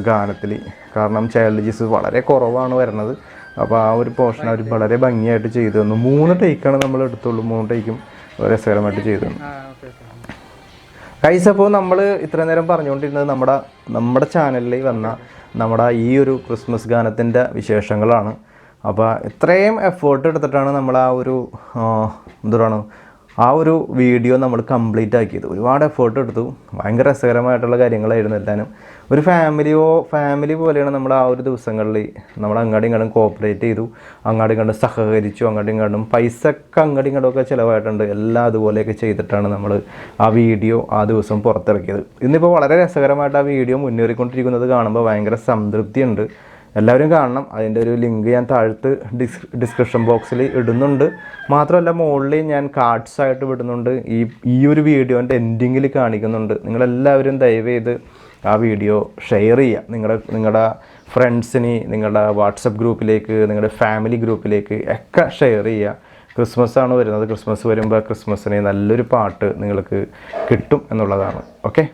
ഗാനത്തിൽ. കാരണം ചൈൽഡ് ജീസസ് വളരെ കുറവാണ് വരുന്നത്. അപ്പോൾ ആ ഒരു പോർഷൻ അവർ വളരെ ഭംഗിയായിട്ട് ചെയ്തു തന്നു. മൂന്ന് ടേക്കാണ് നമ്മൾ എടുത്തുള്ളൂ. മൂന്ന് ടേക്കും രസകരമായിട്ട് ചെയ്തു തന്നു. കൈസ് അപ്പോൾ നമ്മൾ ഇത്ര നേരം പറഞ്ഞുകൊണ്ടിരുന്നത് നമ്മുടെ നമ്മുടെ ചാനലിൽ വന്ന നമ്മുടെ ഈ ഒരു ക്രിസ്മസ് ഗാനത്തിന്റെ വിശേഷങ്ങളാണ്. അപ്പോൾ ഇത്രയും എഫേർട്ട് എടുത്തിട്ടാണ് നമ്മൾ ആ ഒരു എന്താണ് ആ ഒരു വീഡിയോ നമ്മൾ കംപ്ലീറ്റ് ആക്കിയത്. ഒരുപാട് എഫേർട്ട് എടുത്തു. ഭയങ്കര രസകരമായിട്ടുള്ള കാര്യങ്ങളായിരുന്നു എല്ലാവരും ഒരു ഫാമിലിയോ ഫാമിലി പോലെയാണ് നമ്മൾ ആ ഒരു ദിവസങ്ങളിൽ നമ്മൾ അങ്ങാടും ഇങ്ങോട്ടും കോപ്പറേറ്റ് ചെയ്തു. അങ്ങാടും ഇങ്ങോട്ടും സഹകരിച്ചു. അങ്ങോട്ടും ഇങ്ങോട്ടും പൈസ ഒക്കെ അങ്ങാടും ഇങ്ങോട്ടും ഒക്കെ ചിലവായിട്ടുണ്ട്. എല്ലാം അതുപോലെയൊക്കെ ചെയ്തിട്ടാണ് നമ്മൾ ആ വീഡിയോ ആ ദിവസം പുറത്തിറക്കിയത്. ഇന്നിപ്പോൾ വളരെ രസകരമായിട്ട് ആ വീഡിയോ മുന്നേറിക്കൊണ്ടിരിക്കുന്നത് കാണുമ്പോൾ ഭയങ്കര സംതൃപ്തിയുണ്ട്. എല്ലാവരും കാണണം. അതിന്റെ ഒരു ലിങ്ക് ഞാൻ താഴത്ത് ഡിസ് ഡിസ്ക്രിപ്ഷൻ ബോക്സിൽ ഇടുന്നുണ്ട്. മാത്രമല്ല മുകളിൽ ഞാൻ കാർഡ്സ് ആയിട്ട് വിടുന്നുണ്ട്. ഈ ഈ ഒരു വീഡിയോന്റെ എൻഡിങ്ങിൽ കാണിക്കുന്നുണ്ട്. നിങ്ങളെല്ലാവരും ദയവ് ചെയ്ത് ആ വീഡിയോ ഷെയർ ചെയ്യുക. നിങ്ങളുടെ നിങ്ങളുടെ ഫ്രണ്ട്സിന് നിങ്ങളുടെ വാട്സപ്പ് ഗ്രൂപ്പിലേക്ക് നിങ്ങളുടെ ഫാമിലി ഗ്രൂപ്പിലേക്ക് ഒക്കെ ഷെയർ ചെയ്യുക. ക്രിസ്മസ് ആണ് വരുന്നത്. ക്രിസ്മസ് വരുമ്പോൾ ക്രിസ്മസിന് നല്ലൊരു പാട്ട് നിങ്ങൾക്ക് കിട്ടും എന്നുള്ളതാണ്. ഓക്കെ